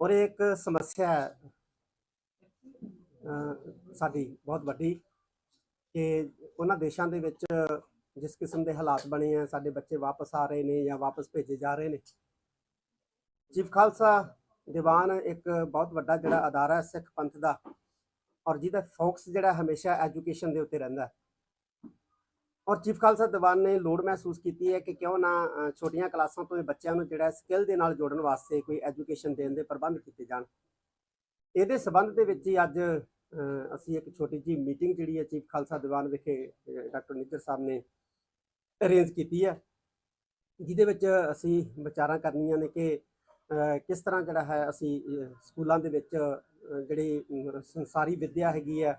ਔਰ ਇਹ ਇੱਕ ਸਮੱਸਿਆ ਹੈ ਸਾਡੀ ਬਹੁਤ ਵੱਡੀ ਕਿ ਉਹਨਾਂ ਦੇਸ਼ਾਂ ਦੇ ਵਿੱਚ ਜਿਸ ਕਿਸਮ ਦੇ ਹਾਲਾਤ ਬਣੇ ਆ, ਸਾਡੇ ਬੱਚੇ ਵਾਪਸ ਆ ਰਹੇ ਨੇ ਜਾਂ ਵਾਪਸ ਭੇਜੇ ਜਾ ਰਹੇ ਨੇ ਚੀਫ ਖਾਲਸਾ ਦੀਵਾਨ ਇੱਕ ਬਹੁਤ ਵੱਡਾ ਜਿਹੜਾ ਅਦਾਰਾ ਹੈ ਸਿੱਖ ਪੰਥ ਦਾ ਔਰ ਜਿਹਦਾ ਫੋਕਸ ਜਿਹੜਾ ਹਮੇਸ਼ਾ ਐਜੂਕੇਸ਼ਨ ਦੇ ਉੱਤੇ ਰਹਿੰਦਾ ਹੈ। ਔਰ ਚੀਫ ਖਾਲਸਾ ਦੀਵਾਨ ਨੇ ਲੋੜ ਮਹਿਸੂਸ ਕੀਤੀ ਹੈ ਕਿ ਕਿਉਂ ਨਾ ਛੋਟੀਆਂ ਕਲਾਸਾਂ ਤੋਂ ਬੱਚਿਆਂ ਨੂੰ ਜਿਹੜਾ ਸਕਿੱਲ ਦੇ ਨਾਲ ਜੋੜਨ ਵਾਸਤੇ ਕੋਈ ਐਜੂਕੇਸ਼ਨ ਦੇਣ ਦੇ ਪ੍ਰਬੰਧ ਕੀਤੇ ਜਾਣ। ਇਹਦੇ ਸਬੰਧ ਦੇ ਵਿੱਚ ਹੀ ਅੱਜ ਅਸੀਂ ਇੱਕ ਛੋਟੀ ਜੀ ਮੀਟਿੰਗ ਜਿਹੜੀ ਹੈ ਚੀਫ ਖਾਲਸਾ ਦੀਵਾਨ ਵਿਖੇ ਡਾਕਟਰ ਨਿੱਜਰ ਸਾਹਿਬ ਨੇ ਅਰੇਂਜ ਕੀਤੀ ਹੈ, ਜਿਹਦੇ ਵਿੱਚ ਅਸੀਂ ਵਿਚਾਰਾਂ ਕਰਨੀਆਂ ਨੇ ਕਿ ਕਿਸ ਤਰ੍ਹਾਂ ਜਿਹੜਾ ਹੈ ਅਸੀਂ ਸਕੂਲਾਂ ਦੇ ਵਿੱਚ ਜਿਹੜੀ ਸੰਸਾਰੀ ਵਿੱਦਿਆ ਹੈਗੀ ਹੈ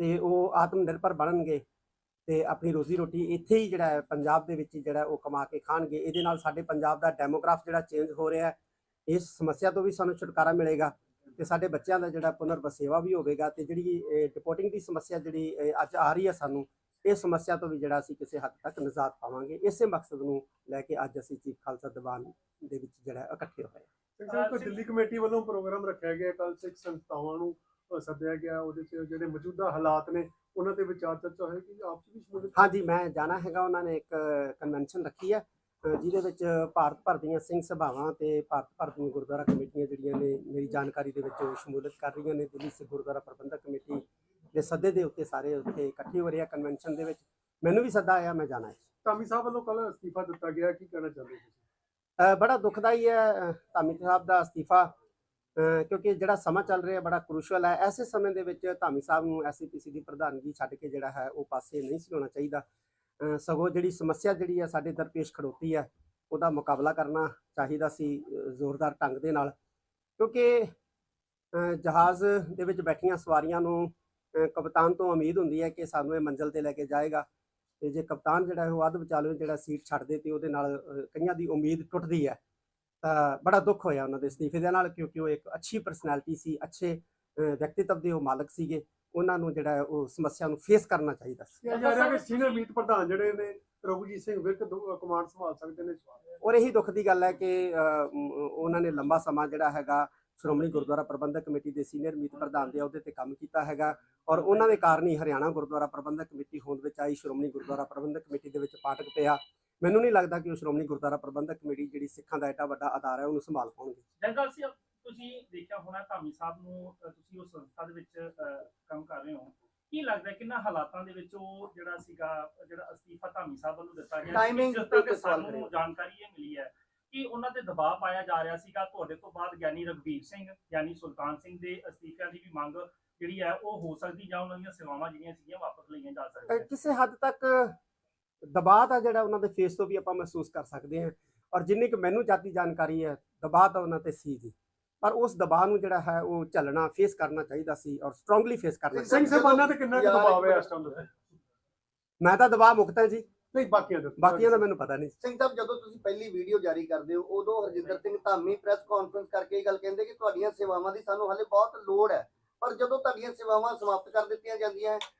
ਤੇ ਉਹ ਆਤਮ ਨਿਰਭਰ ਬਣਨਗੇ ਤੇ ਆਪਣੀ ਰੋਜ਼ੀ ਰੋਟੀ ਇੱਥੇ ਹੀ ਜਿਹੜਾ ਹੈ, ਪੰਜਾਬ ਦੇ ਵਿੱਚ ਜਿਹੜਾ ਉਹ ਕਮਾ ਕੇ ਖਾਣਗੇ। ਇਹਦੇ ਨਾਲ ਸਾਡੇ ਪੰਜਾਬ ਦਾ ਡੈਮੋਗ੍ਰਾਫ ਜਿਹੜਾ ਚੇਂਜ ਹੋ ਰਿਹਾ ਹੈ, ਇਸ ਸਮੱਸਿਆ ਤੋਂ ਵੀ ਸਾਨੂੰ ਛੁਟਕਾਰਾ ਮਿਲੇਗਾ ਤੇ ਸਾਡੇ ਬੱਚਿਆਂ ਦਾ ਜਿਹੜਾ ਪੁਨਰ ਵਸੇਵਾ ਵੀ ਹੋਵੇਗਾ ਤੇ ਜਿਹੜੀ ਡਿਪੋਰਟਿੰਗ ਦੀ ਸਮੱਸਿਆ ਜਿਹੜੀ ਅੱਜ ਆ ਰਹੀ ਹੈ ਸਾਨੂੰ, ਇਹ ਸਮੱਸਿਆ ਤੋਂ ਵੀ ਜਿਹੜਾ ਅਸੀਂ ਕਿਸੇ ਹੱਦ ਤੱਕ ਨਿਜਾਤ ਪਾਵਾਂਗੇ। ਇਸੇ ਮਕਸਦ ਨੂੰ ਲੈ ਕੇ ਅੱਜ ਅਸੀਂ ਚੀਫ ਖਾਲਸਾ ਦੀਵਾਨ ਦੇ ਵਿੱਚ ਜਿਹੜਾ ਇਕੱਠੇ ਹੋਏ ਸਿੰਘ ਦਿੱਲੀ ਕਮੇਟੀ ਵੱਲੋਂ ਪ੍ਰੋਗਰਾਮ ਰੱਖਿਆ ਗਿਆ ਕੱਲ ਸਿੱਖ ਸੰਸਥਾਵਾਂ ਨੂੰ ਸੱਦਿਆ ਗਿਆ ਉਹਦੇ 'ਚ ਜਿਹੜੇ ਮੌਜੂਦਾ ਹਾਲਾਤ ਨੇ ਉਹਨਾਂ ਤੇ ਵਿਚਾਰ ਚਰਚਾ ਹੋਏਗੀ ਆਪ 'ਚ ਵੀ ਸ਼ਮੂਲੀਅਤ ਹਾਂਜੀ ਮੈਂ ਜਾਣਾ ਹੈਗਾ ਉਹਨਾਂ ਨੇ ਇੱਕ ਕਨਵੈਨਸ਼ਨ ਰੱਖੀ ਹੈ ਜਿਹਦੇ ਵਿੱਚ ਭਾਰਤ ਭਰ ਦੀਆਂ ਸਿੰਘ ਸਭਾਵਾਂ ਤੇ ਭਾਰਤ ਭਰ ਦੀਆਂ ਗੁਰਦੁਆਰਾ ਕਮੇਟੀਆਂ ਜਿਹੜੀਆਂ ਨੇ ਮੇਰੀ ਜਾਣਕਾਰੀ ਦੇ ਵਿੱਚ ਸ਼ਮੂਲੀਅਤ ਕਰ ਰਹੀਆਂ ਨੇ ਦਿੱਲੀ ਸਿੱਖ ਗੁਰਦੁਆਰਾ ਪ੍ਰਬੰਧਕ ਕਮੇਟੀ ਦੇ ਸੱਦੇ ਦੇ ਉੱਤੇ ਸਾਰੇ ਉੱਥੇ ਇਕੱਠੇ ਹੋ ਰਹੇ ਆ ਕਨਵੈਨਸ਼ਨ ਦੇ ਵਿੱਚ। ਮੈਨੂੰ ਵੀ ਸੱਦਾ ਆਇਆ ਮੈਂ ਜਾਣਾ ਹੈ। ਧਾਮੀ ਸਾਹਿਬ ਵੱਲੋਂ ਕੱਲ ਅਸਤੀਫਾ ਦਿੱਤਾ ਗਿਆ ਕੀ ਕਹਿਣਾ ਚਾਹੁੰਦੇ ਹੋ ਤੁਸੀਂ? ਬੜਾ ਦੁਖਦਾਈ ਹੈ ਧਾਮੀ ਸਾਹਿਬ ਦਾ ਅਸਤੀਫਾ। ਕਿਉਂਕਿ ਜਿਹੜਾ ਸਮਾਂ ਚੱਲ ਰਿਹਾ ਬੜਾ ਕ੍ਰੂਸ਼ਲ ਹੈ, ਐਸੇ ਸਮੇਂ ਦੇ ਵਿੱਚ ਧਾਮੀ ਸਾਹਿਬ ਨੂੰ ਐਸਪੀਸੀ ਦੀ ਪ੍ਰਧਾਨਗੀ ਛੱਡ ਕੇ ਜਿਹੜਾ ਹੈ ਉਹ ਪਾਸੇ ਨਹੀਂ ਸੀ ਹੋਣਾ ਚਾਹੀਦਾ। ਸਗੋਂ ਜਿਹੜੀ ਸਮੱਸਿਆ ਜਿਹੜੀ ਹੈ ਸਾਡੇ ਦਰਪੇਸ਼ ਖੜੋਤੀ ਹੈ, ਉਹਦਾ ਮੁਕਾਬਲਾ ਕਰਨਾ ਚਾਹੀਦਾ ਸੀ ਜ਼ੋਰਦਾਰ ਢੰਗ ਦੇ ਨਾਲ। ਕਿਉਂਕਿ ਜਹਾਜ਼ ਦੇ ਵਿੱਚ ਬੈਠੀਆਂ ਸਵਾਰੀਆਂ ਨੂੰ ਕਪਤਾਨ ਤੋਂ ਉਮੀਦ ਹੁੰਦੀ ਹੈ ਕਿ ਸਾਨੂੰ ਇਹ ਮੰਜ਼ਲ ਤੇ ਲੈ ਕੇ ਜਾਏਗਾ। ਤੇ ਜੇ ਕਪਤਾਨ ਜਿਹੜਾ ਹੈ ਉਹ ਅੱਧ ਵਿਚਾਲੇ ਜਿਹੜਾ ਸੀਟ ਛੱਡ ਦੇ ਤੇ ਉਹਦੇ ਨਾਲ ਕਈਆਂ ਦੀ ਉਮੀਦ ਟੁੱਟਦੀ ਹੈ। ਤਾਂ ਬੜਾ ਦੁੱਖ ਹੋਇਆ ਉਹਨਾਂ ਦੇ ਅਸਤੀਫੇ ਦੇ ਨਾਲ ਕਿਉਂਕਿ ਉਹ ਇੱਕ ਅੱਛੀ ਪਰਸਨੈਲਿਟੀ ਸੀ ਅੱਛੇ ਵਿਅਕਤੀਤਵ ਦੇ ਉਹ ਮਾਲਕ ਸੀਗੇ। ਉਹਨਾਂ ਨੂੰ ਜਿਹੜਾ ਉਹ ਸਮੱਸਿਆ ਨੂੰ ਫੇਸ ਕਰਨਾ ਚਾਹੀਦਾ ਸੀ। ਕਿਹਾ ਜਾ ਰਿਹਾ ਕਿ ਸੀਨੀਅਰ ਮੀਤ ਪ੍ਰਧਾਨ ਜਿਹੜੇ ਨੇ ਰਘੁਜੀਤ ਸਿੰਘ ਵਿਰਕ ਕਮਾਂਡ ਸੰਭਾਲ ਸਕਦੇ ਨੇ ਔਰ ਇਹੀ ਦੁੱਖ ਦੀ ਗੱਲ ਹੈ ਕਿ ਉਹਨਾਂ ਨੇ ਲੰਬਾ ਸਮਾਂ ਜਿਹੜਾ ਹੈਗਾ ਸ਼੍ਰੋਮਣੀ ਗੁਰਦੁਆਰਾ ਪ੍ਰਬੰਧਕ ਕਮੇਟੀ ਦੇ ਸੀਨੀਅਰ ਮੀਤ ਪ੍ਰਧਾਨ ਦੇ ਅਹੁਦੇ ਤੇ ਕੰਮ ਕੀਤਾ ਹੈਗਾ। ਔਰ ਉਹਨਾਂ ਦੇ ਕਾਰਨ ਹੀ ਹਰਿਆਣਾ ਗੁਰਦੁਆਰਾ ਪ੍ਰਬੰਧਕ ਕਮੇਟੀ ਹੋਂਦ ਵਿੱਚ ਆਈ ਸ਼੍ਰੋਮਣੀ ਗੁਰਦੁਆਰਾ ਪ੍ਰਬੰਧਕ ਕਮੇਟੀ ਦੇ ਵਿੱਚ ਪਾਟਕ ਪਿਆ। ਮੈਨੂੰ ਨਹੀਂ ਲੱਗਦਾ ਕਿ ਉਹ ਸ਼੍ਰੋਮਣੀ ਗੁਰਦੁਆਰਾ ਪ੍ਰਬੰਧਕ ਕਮੇਟੀ ਜਿਹੜੀ ਸਿੱਖਾਂ ਦਾ ਐਡਾ ਵੱਡਾ ਅਦਾਰਾ ਹੈ ਉਹਨੂੰ ਸੰਭਾਲ ਪਾਉਣਗੇ। ਜੰਗਲ ਸੀ ਤੁਸੀਂ ਦੇਖਿਆ ਹੋਣਾ ਧਾਮੀ ਸਾਹਿਬ ਨੂੰ ਤੁਸੀਂ ਉਸ ਸੰਸਥਾ ਦੇ ਵਿੱਚ ਕੰਮ ਕਰ ਰਹੇ ਹੋ। ਕੀ ਲੱਗਦਾ ਕਿੰਨਾ ਹਾਲਾਤਾਂ ਦੇ ਵਿੱਚ ਉਹ ਜਿਹੜਾ ਸੀਗਾ ਜਿਹੜਾ ਅਸਤੀਫਾ ਧਾਮੀ ਸਾਹਿਬ ਵੱਲੋਂ ਦਿੱਤਾ ਗਿਆ ਤਰ੍ਹਾਂ ਤੇ ਸਾਨੂੰ। ਜਾਣਕਾਰੀ ਇਹ ਮਿਲੀ ਹੈ ਕਿ ਉਹਨਾਂ ਤੇ ਦਬਾਅ ਪਾਇਆ ਜਾ ਰਿਹਾ ਸੀਗਾ। ਤੁਹਾਡੇ ਤੋਂ ਬਾਅਦ ਗਿਆਨੀ ਰਗਵੀਰ ਸਿੰਘ ਗਿਆਨੀ ਸੁਲਤਾਨ ਸਿੰਘ ਦੇ ਅਸਤੀਫਿਆਂ ਦੀ ਵੀ ਮੰਗ ਜਿਹੜੀ ਹੈ ਉਹ ਹੋ ਸਕਦੀ ਜਾਂ ਉਹਨਾਂ ਦੀਆਂ ਸੇਵਾਵਾਂ ਜਿਹੜੀਆਂ ਸੀਗੀਆਂ ਵਾਪਸ ਲਈਆਂ ਜਾ ਸਕਦੀਆਂ। ਕਿਸੇ ਹੱਦ ਤੱਕ ਦਬਾਅ ਦਾ ਜਿਹੜਾ ਉਹਨਾਂ ਦੇ ਫੇਸ ਤੋਂ ਵੀ ਆਪਾਂ ਮਹਿਸੂਸ ਕਰ ਸਕਦੇ ਹਾਂ। ਔਰ ਜਿੰਨੀ ਕਿ ਮੈਨੂੰ ਜਾਤੀ ਜਾਣਕਾਰੀ ਹੈ ਦਬਾਅ ਤਾਂ ਉਹਨਾਂ ਤੇ ਸੀ ਜੀ। ਪਰ ਉਸ ਦਬਾਅ ਨੂੰ ਜਿਹੜਾ ਹੈ ਉਹ ਝੱਲਣਾ ਫੇਸ ਕਰਨਾ ਚਾਹੀਦਾ ਸੀ ਔਰ ਸਟਰੋਂਗਲੀ ਫੇਸ ਕਰਨਾ ਸਿੰਘ ਸਾਹਿਬਾਨਾਂ ਤੇ ਕਿੰਨਾ ਦਬਾਅ ਹੈ ਇਸ ਟਾਈਮ ਤੇ ਮੈਂ ਤਾਂ ਦਬਾਅ ਮੁਕਤ ਹਾਂ ਜੀ। ਨਹੀਂ ਬਾਕੀਆਂ ਦੇ ਬਾਕੀਆਂ ਦਾ ਮੈਨੂੰ ਪਤਾ ਨਹੀਂ। ਸਿੰਘ ਸਾਹਿਬ ਜਦੋਂ ਤੁਸੀਂ ਪਹਿਲੀ ਵੀਡੀਓ ਜਾਰੀ ਕਰਦੇ ਹੋ ਉਦੋਂ ਹਰਜਿੰਦਰ ਸਿੰਘ ਧਾਮੀ ਪ੍ਰੈਸ ਕਾਨਫਰੰਸ ਕਰਕੇ ਇਹ ਗੱਲ ਕਹਿੰਦੇ ਕਿ ਤੁਹਾਡੀਆਂ ਸੇਵਾਵਾਂ ਦੀ ਸਾਨੂੰ ਹਾਲੇ ਬਹੁਤ ਲੋੜ ਹੈ। ਪਰ ਜਦੋਂ ਤੁਹਾਡੀਆਂ ਸੇਵਾਵਾਂ ਸਮਾਪਤ ਕਰ ਦਿੱਤੀਆਂ ਜਾਂਦੀਆਂ ਹੈ,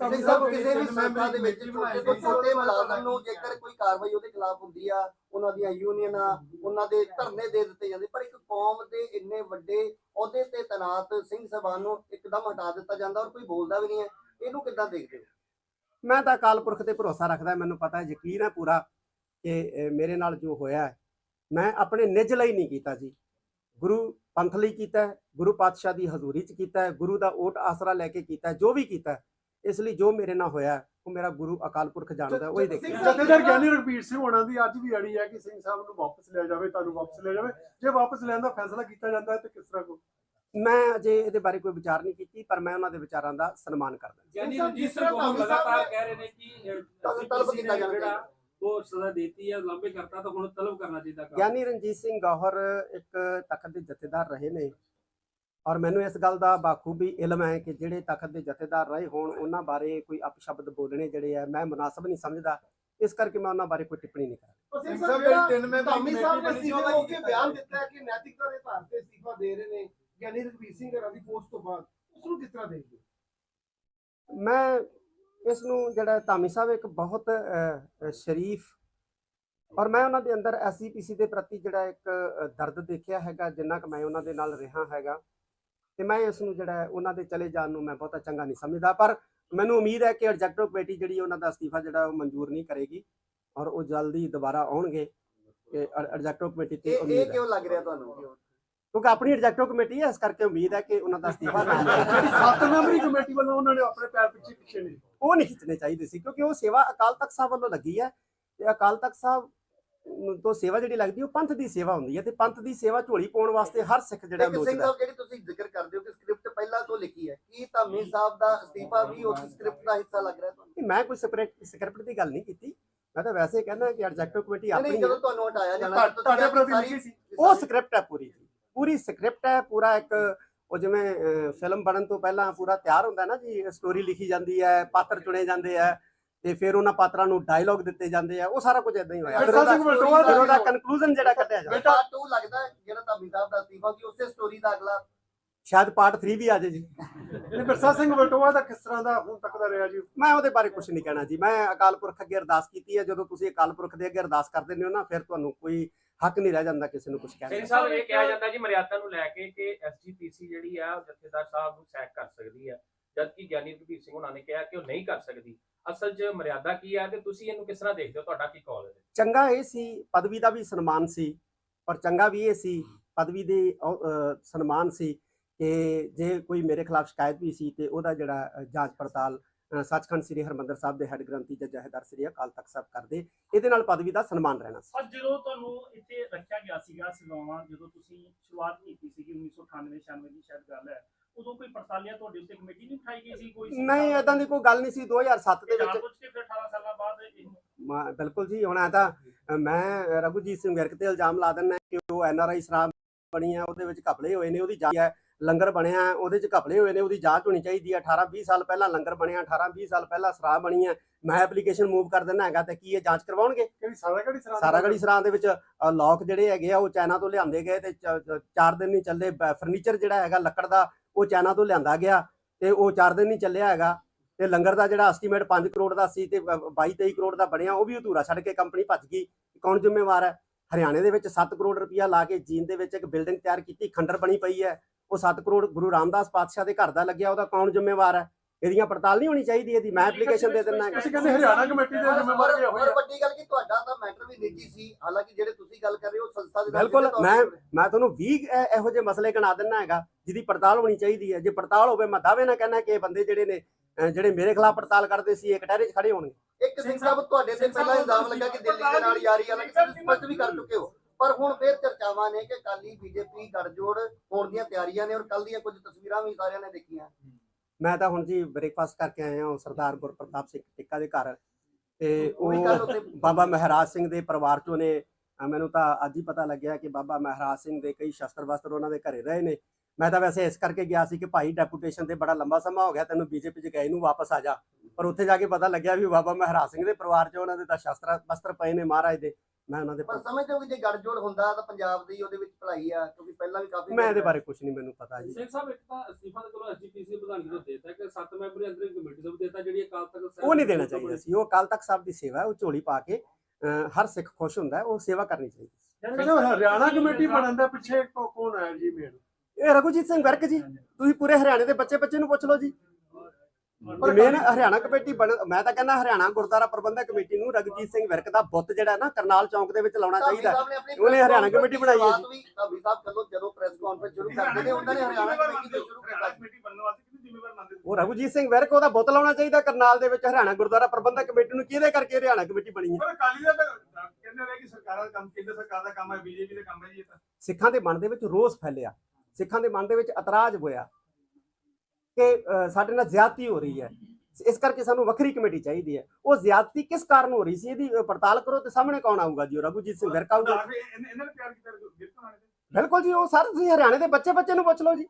ਸਿੰਘ ਸਾਹਿਬ ਕਿਸੇ ਵੀ ਸੰਸਥਾ ਦੇ ਵਿੱਚ ਛੋਟੇ ਤੋਂ ਛੋਟੇ ਮੁਲਾਜ਼ਮ ਨੂੰ ਜੇਕਰ ਕੋਈ ਕਾਰਵਾਈ ਉਹਦੇ ਖਿਲਾਫ ਹੁੰਦੀ ਆ ਉਹਨਾਂ ਦੀਆਂ ਯੂਨੀਅਨਾਂ ਉਹਨਾਂ ਦੇ ਧਰਨੇ ਦੇ ਦਿੱਤੇ ਜਾਂਦੇ ਪਰ ਇੱਕ ਕੌਮ ਦੇ ਇੰਨੇ ਵੱਡੇ ਅਹੁਦੇ ਤੇ ਤੈਨਾਤ ਸਿੰਘ ਸਾਹਿਬਾਨ ਨੂੰ ਇੱਕਦਮ ਹਟਾ ਦਿੱਤਾ ਜਾਂਦਾ ਔਰ ਕੋਈ ਬੋਲਦਾ ਵੀ ਨਹੀਂ ਹੈ। ਇਹਨੂੰ ਕਿੱਦਾਂ ਦੇਖਦੇ ਹੋ? ਮੈਂ ਤਾਂ ਅਕਾਲ ਪੁਰਖ ਤੇ ਭਰੋਸਾ ਰੱਖਦਾ ਮੈਨੂੰ ਪਤਾ ਹੈ ਯਕੀਨ ਹੈ ਪੂਰਾ ਕਿ ਮੇਰੇ ਨਾਲ ਜੋ ਹੋਇਆ ਹੈ, ਮੈਂ ਆਪਣੇ ਨਿੱਜ ਲਈ ਨਹੀਂ ਕੀਤਾ ਜੀ। ਗੁਰੂ ਪੰਥ ਲਈ ਕੀਤਾ ਗੁਰੂ ਪਾਤਸ਼ਾਹ ਦੀ ਹਜ਼ੂਰੀ 'ਚ ਕੀਤਾ ਗੁਰੂ ਦਾ ਓਟ ਆਸਰਾ ਲੈ ਕੇ ਕੀਤਾ ਜੋ ਵੀ ਕੀਤਾ ਇਸ ਲਈ ਜੋ ਮੇਰੇ ਨਾਲ ਹੋਇਆ ਉਹ ਮੇਰਾ ਗੁਰੂ ਅਕਾਲ ਪੁਰਖ ਜਾਣਦਾ ਉਹ ਹੀ ਦੇਖੇਗਾ ਜਥੇਦਾਰ ਗਿਆਨੀ ਰਘਬੀਰ ਸਿੰਘ ਹੋਣਾ ਦੀ ਅੱਜ ਵੀ ਅੜੀ ਹੈ ਕਿ ਸਿੰਘ ਸਾਹਿਬ ਨੂੰ ਵਾਪਸ ਲਿਆ ਜਾਵੇ ਤੁਹਾਨੂੰ ਵਾਪਸ ਲਿਆ ਜਾਵੇ। ਜੇ ਵਾਪਸ ਲੈਣ ਦਾ ਫੈਸਲਾ ਕੀਤਾ ਜਾਂਦਾ ਹੈ ਤਾਂ ਕਿਸ ਤਰ੍ਹਾਂ ਕੋ ਮੈਂ ਅਜੇ ਇਹਦੇ ਬਾਰੇ ਕੋਈ ਵਿਚਾਰ ਨਹੀਂ ਕੀਤੀ ਪਰ ਮੈਂ ਉਹਨਾਂ ਦੇ ਵਿਚਾਰਾਂ ਦਾ ਸਨਮਾਨ ਕਰਦਾ ਸਾਹਿਬ, ਰਣਜੀਤ ਜਿਸ ਸਿੰਘ ਤਰ੍ਹਾਂ ਕੋਲ ਲਗਾਤਾਰ ਕਹਿ ਰਹੇ ਨੇ ਕਿ ਤਲਬ- ਕੀਤਾ ਜਾਣਾ। ਉਹ ਸਜ਼ਾ ਦੇਤੀ ਹੈ ਲਾਂਬੇ ਕਰਤਾ ਤਾਂ ਹੁਣ ਤਲਬ ਕਰਨਾ ਚਾਹੀਦਾ। ਗਿਆਨੀ ਰਣਜੀਤ ਸਿੰਘ ਗੌਹਰ ਇੱਕ ਤਖਤ ਦੇ ਜਥੇਦਾਰ ਰਹੇ ਨੇ। ਔਰ ਮੈਨੂੰ ਇਸ ਗੱਲ ਦਾ ਬਾਖੂਬੀ ਇਲਮ ਹੈ ਕਿ ਜਿਹੜੇ ਤਖਤ ਦੇ ਜਥੇਦਾਰ ਰਹੇ ਹੋਣ ਉਹਨਾਂ ਬਾਰੇ ਕੋਈ ਅਪਸ਼ਬਦ ਬੋਲਣੇ ਜਿਹੜੇ ਆ ਮੈਂ ਮੁਨਾਸਬ ਨਹੀਂ ਸਮਝਦਾ। ਇਸ ਕਰਕੇ ਮੈਂ ਉਹਨਾਂ ਬਾਰੇ ਕੋਈ ਟਿੱਪਣੀ ਨਹੀਂ ਕਰਾਂ ਜਿਹੜੀ ਤਿੰਨ ਮੈਂਬਰੀ ਧਾਮੀ ਸਾਹਿਬ ਨੇ ਕਮੇਟੀ ਅਸਤੀਫੇ ਬਣੀ ਹੋ ਸੀ, ਕੇ ਬਿਆਨ ਦਿੱਤਾ ਹੈ ਕਿ ਨੈਤਿਕਤਾ ਦੇ ਆਧਾਰ ਤੇ ਅਸਤੀਫਾ ਦੇ ਰਹੇ ਨੇ ਗਿਆਨੀ ਰਘਬੀਰ ਸਿੰਘ ਹਰਾਂ ਦੀ ਪੋਸਟ ਤੋਂ ਬਾਅਦ। ਉਸ ਨੂੰ ਕਿਸ ਤਰ੍ਹਾਂ ਦੇਖਦੇ ਹੋ? ਮੈਂ ਇਸ ਨੂੰ ਜਿਹੜਾ ਧਾਮੀ ਸਾਹਿਬ ਇੱਕ ਬਹੁਤ ਸ਼ਰੀਫ ਔਰ ਮੈਂ ਉਹਨਾਂ ਦੇ ਅੰਦਰ ਐਸਜੀਪੀਸੀ ਦੇ ਪ੍ਰਤੀ ਜਿਹੜਾ ਇੱਕ ਦਰਦ ਦੇਖਿਆ ਹੈਗਾ ਜਿੰਨਾ ਕਿ ਮੈਂ ਉਹਨਾਂ ਦੇ ਨਾਲ ਰਿਹਾ ਹੈਗਾ। ਤੇ ਮੈਂ ਇਸ ਨੂੰ ਜਿਹੜਾ ਉਹਨਾਂ ਦੇ ਚਲੇ ਜਾਣ ਨੂੰ ਮੈਂ ਬਹੁਤਾ ਚੰਗਾ ਨਹੀਂ ਸਮਝਦਾ ਪਰ ਮੈਨੂੰ ਉਮੀਦ ਹੈ ਕਿ ਐਗਜ਼ੈਕਟਿਵ ਕਮੇਟੀ ਜਿਹੜੀ ਉਹਨਾਂ ਦਾ ਅਸਤੀਫਾ ਜਿਹੜਾ ਉਹ ਮਨਜ਼ੂਰ ਨਹੀਂ ਕਰੇਗੀ ਔਰ ਉਹ ਜਲਦੀ ਦੁਬਾਰਾ ਆਉਣਗੇ ਕਿ ਐਗਜ਼ੈਕਟਿਵ ਕਮੇਟੀ ਤੇ ਇਹ ਉਮੀਦ ਇਹ ਹੈ। ਕਿਉਂ ਲੱਗ ਰਿਹਾ ਤੁਹਾਨੂੰ? ਕਿਉਂਕਿ ਆਪਣੀ ਐਗਜ਼ੈਕਟਿਵ ਕਮੇਟੀ ਹੈ ਇਸ ਕਰਕੇ ਉਮੀਦ ਹੈ ਕਿ ਉਹਨਾਂ ਦਾ ਅਸਤੀਫਾ ਨਾ ਜਿਹੜੀ ਸੱਤ ਮੈਂਬਰੀ ਕਮੇਟੀ ਵੱਲੋਂ ਉਹਨਾਂ ਨੇ ਆਪਣੇ ਪੈਰ ਪਿੱਛੇ ਪਿੱਛੇ ਨਹੀਂ। ਉਹ ਨਹੀਂ ਖਿੱਚਣੇ ਚਾਹੀਦੇ ਸੀ ਕਿਉਂਕਿ ਉਹ ਸੇਵਾ ਅਕਾਲ ਤਖਤ ਸਾਹਿਬ ਵੱਲੋਂ ਲੱਗੀ ਹੈ ਤੇ ਅਕਾਲ ਤਖਤ ਸਾਹਿਬ ਨੂੰ ਤੋਂ ਸੇਵਾ ਜਿਹੜੀ ਲੱਗਦੀ ਉਹ ਪੰਥ ਦੀ ਸੇਵਾ ਹੁੰਦੀ ਹੈ ਤੇ ਪੰਥ ਦੀ ਸੇਵਾ ਝੋਲੀ ਪਾਉਣ ਵਾਸਤੇ ਹਰ ਸਿੱਖ ਜਿਹੜਾ ਸਿੰਘ ਲੋਚਦਾ ਸਾਹਿਬ ਜਿਹੜੀ ਤੁਸੀਂ ਜ਼ਿਕਰ ਕਰਦੇ ਹੋ ਕਿ ਸਕ੍ਰਿਪਟ ਪਹਿਲਾਂ ਤੋਂ ਲਿਖੀ ਹੈ ਕੀ ਧਾਮੀ ਸਾਹਿਬ ਦਾ ਅਸਤੀਫਾ ਵੀ ਉਸ ਸਕ੍ਰਿਪਟ ਦਾ ਹਿੱਸਾ ਲੱਗ ਰਿਹਾ ਤੁਹਾਨੂੰ? ਨਹੀਂ, ਮੈਂ ਕੋਈ ਸਕ੍ਰਿਪਟ ਸਕ੍ਰਿਪਟ ਦੀ ਗੱਲ ਨਹੀਂ ਕੀਤੀ। ਮੈਂ ਤਾਂ ਵੈਸੇ ਕਹਿੰਦਾ ਕਿ ਐਗਜ਼ੈਕਟਿਵ ਕਮੇਟੀ ਆਪਣੀ ਜਦੋਂ। ਤੁਹਾਨੂੰ ਹਟਾਇਆ ਜਾਣਾ ਤੁਹਾਡੇ ਪ੍ਰਤੀ ਲਿਖੀ ਸੀ। ਉਹ ਸਕ੍ਰਿਪਟ ਹੈ ਪੂਰੀ ਜੀ। ਪੂਰੀ ਸਕ੍ਰਿਪਟ ਹੈ ਪੂਰਾ ਇੱਕ ਉਹ ਜਿਵੇਂ ਫਿਲਮ ਬਣਨ ਤੋਂ ਪਹਿਲਾਂ ਪੂਰਾ ਤਿਆਰ ਹੁੰਦਾ ਨਾ ਜੀ ਸਟੋਰੀ ਲਿਖੀ ਜਾਂਦੀ ਹੈ ਪਾਤਰ ਚੁਣੇ ਜਾਂਦੇ ਆ। ਤੇ ਫਿਰ ਉਹਨਾਂ ਪਾਤਰਾਂ ਨੂੰ ਡਾਇਲੌਗ ਦਿੱਤੇ ਜਾਂਦੇ ਆ ਉਹ ਸਾਰਾ ਕੁਝ ਇਦਾਂ ਹੀ ਹੋਇਆ। ਫਿਰ ਬਿਰਸਾ ਉਹਦਾ ਸਿੰਘ ਫਿਰ ਕਨਕਲੂਜਨ ਜਿਹੜਾ ਕੱਢਿਆ ਜਾਂਦਾ। ਬੇਟਾ 2 ਲੱਗਦਾ ਹੈ ਜਿਹੜਾ ਧਾਮੀ ਸਾਹਿਬ ਦਾ ਅਸਤੀਫਾ ਕਿ ਉਸੇ ਸਟੋਰੀ ਦਾ ਅਗਲਾ। ਸ਼ਾਇਦ ਪਾਰਟ 3 ਵੀ ਆ ਜਾਏ ਜੀ। ਨੇ ਬਿਰਸਾ ਸਿੰਘ ਵਲਟੋਆ ਦਾ ਕਿਸ ਤਰ੍ਹਾਂ ਦਾ ਹੁਣ ਤੱਕ ਦਾ ਰਿਹਾ ਜੀ? ਮੈਂ ਉਹਦੇ ਬਾਰੇ ਕੁਝ ਨਹੀਂ ਕਹਿਣਾ ਜੀ। ਮੈਂ ਅਕਾਲ ਪੁਰਖ ਅੱਗੇ ਅਰਦਾਸ ਕੀਤੀ ਹੈ। ਜਦੋਂ ਤੁਸੀਂ ਅਕਾਲ ਪੁਰਖ ਦੇ ਅੱਗੇ ਅਰਦਾਸ ਕਰਦੇ ਨੇ ਹੋ ਨਾ ਫਿਰ ਤੁਹਾਨੂੰ ਕੋਈ ਹੱਕ ਨਹੀਂ ਰਹਿ ਜਾਂਦਾ ਕਿਸੇ ਨੂੰ ਕੁਝ ਕਹਿਣ ਸਿੰਘ ਦਾ ਸਾਹਿਬ ਇਹ ਕਿਹਾ ਜਾਂਦਾ ਜੀ ਮਰਿਆਦਾ ਨੂੰ ਲੈ ਕੇ ਕਿ ਐਸਜੀਪੀਸੀ ਜਿਹੜੀ ਆ ਉਹ ਜਥੇਦਾਰ ਸਾਹਿਬ ਨੂੰ ਸੈਕ ਕਰ ਸਕਦੀ ਹੈ ਜਦਕਿ ਗਿਆਨੀ ਰਘਬੀਰ ਸਿੰਘ ਉਹਨਾਂ ਨੇ ਕਿਹਾ ਕਿ ਉਹ ਨਹੀਂ ਕਰ ਸਕਦੀ। ਅਸਲ 'ਚ ਮਰਿਆਦਾ ਕੀ ਆ ਤੇ ਤੁਸੀਂ ਇਹਨੂੰ ਕਿਸ ਤਰ੍ਹਾਂ ਦੇਖਦੇ ਹੋ? ਤੁਹਾਡਾ ਕੀ ਕਾਲ ਹੈ? ਚੰਗਾ ਇਹ ਸੀ ਪਦਵੀ ਦਾ ਵੀ ਸਨਮਾਨ ਸੀ ਔਰ ਚੰਗਾ ਵੀ ਇਹ ਸੀ ਪਦਵੀ ਦੇ ਸਨਮਾਨ ਸੀ ਕਿ ਜੇ ਕੋਈ ਮੇਰੇ ਖਿਲਾਫ ਸ਼ਿਕਾਇਤ ਵੀ ਸੀ ਤੇ ਉਹਦਾ ਜਿਹੜਾ ਜਾਂਚ ਪੜਤਾਲ ਸੱਚਖੰਡ ਸ੍ਰੀ ਹਰਮੰਦਰ ਸਾਹਿਬ ਦੇ ਹੈੱਡ ਗ੍ਰੰਥੀ ਜਾਂ ਜਹੇਦਾਰ ਸ੍ਰੀ ਅਕਾਲ ਤਖਤ ਸਾਹਿਬ ਕਰਦੇ ਇਹਦੇ ਨਾਲ ਪਦਵੀ ਦਾ ਸਨਮਾਨ ਰਹਿਣਾ ਸੀ। ਪਰ ਜਦੋਂ ਤੁਹਾਨੂੰ ਇੱਥੇ ਰੱਖਿਆ ਗਿਆ ਸੀਗਾ ਸਿਲਾਵਾਂ ਜਦੋਂ ਤੁਸੀਂ ਸ਼ੁਰੂਆਤ ਕੀਤੀ ਸੀਗੀ 1998 96 ਦੀ ਸ਼ਾਇਦ ਗੱਲ ਹੈ ਉਦੋਂ ਕੋਈ ਪੜਤਾਲੀਆ ਤੁਹਾਡੇ ਉੱਤੇ ਕਮੇਟੀ ਨਹੀਂ ਉਠਾਈ ਗਈ ਸੀ ਕੋਈ ਨਹੀਂ ਇਦਾਂ ਦੀ ਕੋਈ ਗੱਲ ਨਹੀਂ ਸੀ 2007 ਦੇ ਜਾਣ ਵਿੱਚ ਬੁੱਝ ਕੇ ਫਿਰ 18 ਸਾਲਾਂ ਬਾਅਦ ਇਹਨੂੰ ਮੈਂ- ਬਿਲਕੁਲ ਜੀ ਹੁਣ ਤਾਂ ਅ, ਮੈਂ ਰਘੁਜੀਤ ਸਿੰਘ ਵਿਰਕ ਤੇ ਇਲਜ਼ਾਮ ਲਾ ਦਿੰਦਾ ਕਿ ਉਹ ਐਨ ਆਰ ਆਈ ਸ਼ਰਾਬ ਬਣੀ ਆ ਉਹਦੇ ਵਿੱਚ ਘਪਲੇ ਹੋਏ ਨੇ ਉਹਦੀ ਜਾਂਚ ਹੈ ਲੰਗਰ ਬਣਿਆ ਹੈ, ਉਹਦੇ ਚ ਘਪਲੇ ਹੋਏ ਨੇ ਉਹਦੀ ਜਾਂਚ ਹੋਣੀ ਚਾਹੀਦੀ ਹੈ 18 20 ਸਾਲ ਪਹਿਲਾਂ ਲੰਗਰ ਬਣਿਆ 18 20 ਸਾਲ ਪਹਿਲਾਂ ਸ਼ਰਾਬ ਬਣੀ ਹੈ ਮੈਂ ਐਪਲੀਕੇਸ਼ਨ ਮੂਵ ਕਰ ਦਿੰਦਾ ਹੈਗਾ ਤੇ ਕੀ ਇਹ ਜਾਂਚ ਕਰਵਾਉਣਗੇ? ਕਿ ਸਾਰਾ ਗੜੀ ਸਰਾਂ ਸਾਰਾ ਗੜੀ ਸਰਾਂ ਦੇ ਵਿੱਚ ਲੋਕ ਜਿਹੜੇ ਹੈਗੇ ਆ ਉਹ ਚਾਈਨਾ ਤੋਂ ਲਿਆਂਦੇ ਗਏ ਤੇ ਚ- ਚ- ਚਾਰ ਦਿਨ ਨਹੀਂ ਚੱਲੇ ਫਰਨੀਚਰ ਜਿਹੜਾ ਹੈਗਾ ਲੱਕੜ ਦਾ ਉਹ ਚਾਈਨਾ ਤੋਂ ਲਿਆਂਦਾ ਗਿਆ ਤੇ ਉਹ ਚਾਰ ਦਿਨ ਨਹੀਂ ਚੱਲਿਆ ਹੈਗਾ। ਤੇ ਲੰਗਰ ਦਾ ਜਿਹੜਾ ਐਸਟੀਮੇਟ 5 ਕਰੋੜ ਦਾ ਸੀ ਤੇ 22 23 ਕਰੋੜ ਦਾ ਬਣਿਆ, ਉਹ ਵੀ ਅਧੂਰਾ ਛੱਡ ਕੇ ਕੰਪਨੀ ਭੱਜ ਗਈ। ਕੌਣ ਜ਼ਿੰਮੇਵਾਰ ਹੈ? ਹਰਿਆਣੇ ਦੇ ਵਿੱਚ 7 ਕਰੋੜ ਰੁਪਇਆ ਲਾ ਕੇ ਜੀਨ ਦੇ ਵਿੱਚ ਇੱਕ ਬਿਲਡਿੰਗ ਤਿਆਰ ਕੀਤੀ, ਖੰਡਰ ਬਣੀ ਪਈ ਹੈ। ਉਹ 7 ਕਰੋੜ ਗੁਰੂ ਰਾਮਦਾਸ ਪਾਤਸ਼ਾਹ ਦੇ ਘਰ ਦਾ ਲੱਗਿਆ, ਉਹਦਾ ਕੌਣ ਜ਼ਿੰਮੇਵਾਰ ਹੈ? ਇਹਦੀਆਂ ਪੜਤਾਲ ਨਹੀਂ ਹੋਣੀ ਚਾਹੀਦੀ ਇਹਦੀ। ਮੈਂ ਐਪਲੀਕੇਸ਼ਨ ਦੇ ਦਿੰਦਾ। ਅਸੀਂ ਕਹਿੰਦੇ ਹਰਿਆਣਾ ਕਮੇਟੀ ਦੇ ਜ਼ਿੰਮੇਵਾਰ ਇਹ ਹੋਈ ਹੈ ਵੱਡੀ ਗੱਲ ਕਿ ਤੁਹਾਡਾ ਤਾਂ ਮੈਟਰ ਵੀ ਨਿੱਜੀ ਸੀ। ਹਾਲਾਂਕਿ ਜਿਹੜੇ ਤੁਸੀਂ ਗੱਲ ਕਰ ਰਹੇ ਹੋ ਸੰਸਥਾ ਦੇ ਬਿਲਕੁਲ, ਮੈਂ- ਮੈਂ ਤੁਹਾਨੂੰ 20 ਇਹ- ਜਿਹੇ ਮਸਲੇ ਗਿਣਾ ਦਿੰਦਾ ਹੈਗਾ ਜਿਹਦੀ ਪੜਤਾਲ ਹੋਣੀ ਚਾਹੀਦੀ ਹੈ। ਜੇ ਪੜਤਾਲ ਹੋਵੇ ਮੈਂ ਦਾਅਵੇ ਨਾਲ ਕਹਿੰਦਾ ਕਿ ਇਹ ਬੰਦੇ ਜਿਹੜੇ ਨੇ ਜਿਹੜੇ ਮੇਰੇ ਖਿਲਾਫ ਪੜਤਾਲ ਕਰਦੇ ਸੀ ਇਹ ਕਟਹਿਰੇ 'ਚ ਖੜੇ ਹੋਣਗੇ। ਇੱਕ ਸਿੰਘ ਸਾਹਿਬ ਤੁਹਾਡੇ ਤੇ ਪਹਿਲਾਂ ਇਲਜ਼ਾਮ ਲੱਗਾ ਕਿ ਦਿੱਲੀ ਦੇ ਨਾਲ ਯਾਰੀ ਹਾਲਾਂਕਿ ਤੁਸੀਂ ਸਪਸ਼ਟ ਵੀ ਕਰ ਚੁੱਕੇ ਹੋ। ਪਰ ਹੁਣ ਫੇਰ ਚਰਚਾਵਾਂ ਨੇ ਕਿ ਕਾਲੀ ਬੀਜੇਪੀ ਗੱਠਜੋੜ ਹੋਣ ਦੀਆਂ ਤਿਆਰੀਆਂ ਨੇ ਔਰ ਕੱਲ ਦੀਆਂ ਕੁਝ ਤਸਵੀਰਾਂ ਵੀ ਸਾਰਿਆਂ ਨੇ ਦੇਖੀਆਂ। ਮੈਂ ਤਾਂ ਹੁਣ ਜੀ ਬ੍ਰੇਕਫਾਸਟ ਕਰਕੇ ਆਇਆ ਹਾਂ ਸਰਦਾਰ ਗੁਰਪ੍ਰਤਾਪ ਸਿੰਘ ਟਿੱਕਾ ਦੇ ਘਰ। ਤੇ ਉਹੀ ਬਾਬਾ ਮਹਾਰਾਜ ਸਿੰਘ ਦੇ ਪਰਿਵਾਰ ਚੋਂ ਨੇ ਮੈਨੂੰ ਤਾਂ ਅੱਜ ਹੀ ਪਤਾ ਲੱਗਿਆ ਕਿ ਬਾਬਾ ਮਹਾਰਾਜ ਸਿੰਘ ਦੇ ਕਈ ਸ਼ਸਤਰ ਵਸਤਰ ਉਹਨਾਂ ਦੇ ਘਰੇ ਰਹੇ ਨੇ। ਮੈਂ ਤਾਂ ਵੈਸੇ ਇਸ ਕਰਕੇ ਗਿਆ ਸੀ ਕਿ ਭਾਈ ਡੈਪੂਟੇਸ਼ਨ ਤੇ ਬੜਾ ਲੰਬਾ ਸਮਾਂ ਹੋ ਗਿਆ ਤੈਨੂੰ ਬੀਜੇਪੀ ਚ ਗਏ ਨੂੰ ਵਾਪਸ ਆ ਜਾ। ਪਰ ਉੱਥੇ ਜਾ ਕੇ ਪਤਾ ਲੱਗਿਆ ਵੀ ਬਾਬਾ ਮਹਾਰਾਜ ਸਿੰਘ ਦੇ ਪਰਿਵਾਰ ਚ ਉਹਨਾਂ ਦੇ ਤਾਂ ਸ਼ਸਤਰ ਵਸਤਰ ਪਏ ਨੇ ਮਹਾਰਾਜ ਦੇ। ਮੈਂ ਉਹਨਾਂ ਦੇ ਪਰ ਸਮਝਦੇ ਹੋ ਕਿ ਜੇ ਗੱਠਜੋੜ ਹੁੰਦਾ ਤਾਂ ਪੰਜਾਬ ਦੀ ਉਹਦੇ ਵਿੱਚ ਭਲਾਈ ਆ ਕਿਉਂਕਿ ਪਹਿਲਾਂ ਵੀ ਕਾਫੀ ਮੈਂ ਇਹਦੇ ਬਾਰੇ ਕੁਝ ਨਹੀਂ ਮੈਨੂੰ ਪਤਾ ਜੀ। ਸਿੰਘ ਸਾਹਿਬ ਇੱਕ ਤਾਂ ਅਸਤੀਫਾ ਤਾਂ ਚਲੋ ਐਸਜੀਪੀਸੀ ਪ੍ਰਧਾਨਗੀ ਤੋਂ ਦੇਤਾ ਕਿ ਸੱਤ ਮੈਂਬਰੀ ਅੰਤਰਿਮ ਕਮੇਟੀ ਵੀ ਦੇਤਾ ਜਿਹੜੀ ਅਕਾਲ ਤਖਤ ਸਾਹਿਬ ਉਹ ਨਹੀਂ ਦੇਣਾ ਚਾਹੀਦਾ ਸੀ। ਉਹ ਅਕਾਲ ਤਖਤ ਸਾਹਿਬ ਦੀ ਸੇਵਾ ਹੈ ਉਹ ਝੋਲੀ ਪਾ ਕੇ ਹਰ ਸਿੱਖ ਖੁਸ਼ ਹੁੰਦਾ ਉਹ ਸੇਵਾ ਕਰਨੀ ਚਾਹੀਦੀ ਸੀ। ਜਦੋਂ ਹਰਿਆਣਾ ਕਮੇਟੀ ਬਣਨ ਦਾ ਪਿੱਛੇ ਕੌ- ਕੌਣ ਆਇਆ ਜੀ ਮੇਨ? ਇਹ ਰਘੁਜੀਤ ਸਿੰਘ ਵਿਰਕ ਜੀ। ਤੁਸੀਂ ਪੂਰੇ ਹਰਿਆਣੇ ਦੇ ਬੱਚੇ ਬੱਚੇ ਨੂੰ ਪੁੱਛ ਲਓ ਜੀ। ਪਰ ਮੇਨ ਹਰਿਆਣਾ ਕਮੇਟੀ ਬਣ ਮੈਂ ਤਾਂ ਕਹਿੰਦਾ ਹਰਿਆਣਾ ਗੁਰਦੁਆਰਾ ਪ੍ਰਬੰਧਕ ਕਮੇਟੀ ਨੂੰ ਰਘੁਜੀਤ ਸਿੰਘ ਵਿਰਕ ਦਾ ਬੁੱਤ ਜਿਹੜਾ ਹੈ ਨਾ ਕਰਨਾਲ ਚੌਂਕ ਦੇ ਵਿੱਚ ਲਾਉਣਾ ਚਾਹੀਦਾ। ਉਹਨੇ ਹਰਿਆਣਾ ਕਮੇਟੀ ਬਣਾਈ ਹੈ ਜੀ। ਧਾਮੀ ਸਾਹਿਬ ਚਲੋ ਜਦੋਂ ਪ੍ਰੈਸ ਕਾਨਫਰੰਸ ਸ਼ੁਰੂ ਕਰਦੇ ਨੇ ਉਹਨਾਂ ਨੇ ਹਰਿਆਣਾ ਕਮੇਟੀ ਤੋਂ ਸ਼ੁਰੂ ਸੀ। ਕਮੇਟੀ ਬਣਨ ਵਾਸਤੇ ਕਿਹਨੂੰ ਜ਼ਿੰਮੇਵਾਰ ਮੰਨਦੇ ਉਹ ਰਘੁਜੀਤ ਸਿੰਘ ਵਿਰਕ ਉਹਦਾ ਬੁੱਤ ਲਾਉਣਾ ਚਾਹੀਦਾ ਕਰਨਾਲ ਦੇ ਵਿੱਚ ਹਰਿਆਣਾ ਗੁਰਦੁਆਰਾ ਪ੍ਰਬੰਧਕ ਕਮੇਟੀ ਨੂੰ ਕਿਹਦੇ ਕਰਕੇ ਹਰਿਆਣਾ ਕਮੇਟੀ ਬਣੀ ਹੈ ਪਰ ਅਕਾਲੀ ਦਾ ਕਹਿੰਦੇ ਰਹੇ ਕਿ ਸਰਕਾਰਾਂ ਦਾ ਕੰਮ ਕੇਂਦਰ ਸਰਕਾਰ ਦਾ ਕੰਮ ਹੈ ਬੀਜੇਪੀ ਦਾ ਕੰਮ ਹੈ ਜੀ ਇਹ ਤਾਂ ਸਿੱਖਾਂ ਦੇ ਮਨ ਦੇ ਵਿੱਚ ਰੋਸ ਫੈਲਿਆ ਸਿੱਖਾਂ ਦੇ ਮਨ ਦੇ ਵਿੱਚ ਇਤਰਾਜ਼ ਹੋਇਆ ਕਿ ਸਾਡੇ ਨਾਲ ਜ਼ਿਆਦਤੀ ਹੋ ਰਹੀ ਹੈ। ਇਸ ਕਰਕੇ ਸਾਨੂੰ ਵੱਖਰੀ ਕਮੇਟੀ ਚਾਹੀਦੀ ਹੈ। ਉਹ ਜ਼ਿਆਦਤੀ ਕਿਸ ਕਾਰਨ ਹੋ ਰਹੀ ਸੀ ਇਹਦੀ ਪੜਤਾਲ ਕਰੋ ਤੇ ਸਾਹਮਣੇ ਕੌਣ ਆਊਗਾ ਜੀ? ਰਘੁਜੀਤ ਸਿੰਘ ਵਿਰਕ ਆਊਗਾ। ਇਹਨਾਂ ਨੇ ਪਿਆਰ ਕੀਤਾ ਬਿਲਕੁਲ ਜੀ ਉਹ ਸਾਰੇ ਤੁਸੀਂ ਹਰਿਆਣੇ ਦੇ ਬੱਚੇ ਬੱਚੇ ਨੂੰ ਪੁੱਛ ਲਓ ਜੀ।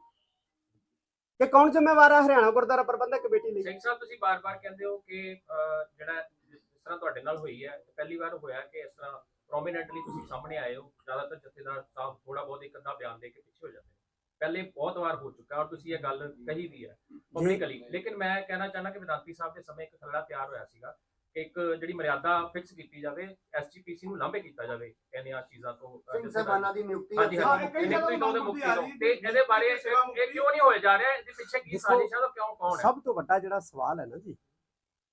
ਕਿ ਕੌਣ ਜ਼ਿੰਮੇਵਾਰ ਹੈ ਹਰਿਆਣਾ ਗੁਰਦੁਆਰਾ ਪ੍ਰਬੰਧਕ ਕਮੇਟੀ ਲਈ? ਸਿੰਘ ਸਾਹਿਬ ਤੁਸੀਂ ਬਾਰ-ਬਾਰ ਕਹਿੰਦੇ ਹੋ ਕਿ ਜਿਹੜਾ ਜਿਸ ਤਰ੍ਹਾਂ ਤੁਹਾਡੇ ਨਾਲ ਹੋਈ ਹੈ ਪਹਿਲੀ ਵਾਰ ਹੋਇਆ ਕਿ ਇਸ ਤਰ੍ਹਾਂ ਪ੍ਰੋਮਿਨੈਂਟਲੀ ਤੁਸੀਂ ਸਾਹਮਣੇ ਆਏ ਹੋ। ਜ਼ਿਆਦਾਤਰ ਜਥੇਦਾਰ ਸਾਹਿਬ ਥੋੜਾ ਬਹੁਤ ਇੱਕ ਅੱਧਾ ਬਿਆਨ ਦੇ ਕੇ ਪਿੱਛੇ ਹੋ ਜਾਂਦੇ ਪਹਿਲੇ ਬਹੁਤ ਵਾਰ ਹੋ ਚੁੱਕਾ ਔਰ ਤੁਸੀਂ ਇਹ ਗੱਲ ਕਹੀ ਵੀ ਹੈ ਪਬਲਿਕਲੀ ਲੇਕਿਨ ਮੈਂ ਕਹਿਣਾ ਚਾਹਨਾ ਕਿ ਵਿਦਾਂਤੀ ਸਾਹਿਬ ਦੇ ਸਮੇਂ ਇੱਕ ਖਰੜਾ ਤਿਆਰ ਹੋਇਆ ਸੀਗਾ ਕਿ ਇੱਕ ਜਿਹੜੀ ਮਰਿਆਦਾ ਫਿਕਸ ਕੀਤੀ ਜਾਵੇ ਐਸਜੀਪੀਸੀ ਨੂੰ ਲਾਂਭੇ ਕੀਤਾ ਜਾਵੇ ਇਹਨੀਆਂ ਚੀਜ਼ਾਂ ਤੋਂ ਸਿੰਘ ਸਾਹਿਬਾਨਾਂ ਦੀ ਨਿਯੁਕਤੀ ਹਾਂਜੀ ਹਾਂ, ਹਾਂਜੀ। ਕਈ ਨਿਯੁਕਤੀ ਤੋਂ ਮੁਕਤੀ ਆ ਤੋਂ। ਤੇ ਇਹਦੇ ਬਾਰੇ ਇਹ ਕਿਉਂ ਨਹੀਂ ਹੋਏ ਜਾ ਰਿਹਾ? ਇਹਦੇ ਪਿੱਛੇ ਕੀ ਸਾਜ਼ਿਸ਼ ਹੈ ਤੇ ਕਿਉਂ ਕੌਣ ਹੈ? ਸਭ ਤੋਂ ਵੱਡਾ ਜਿਹੜਾ ਸਵਾਲ ਹੈ ਨਾ ਜੀ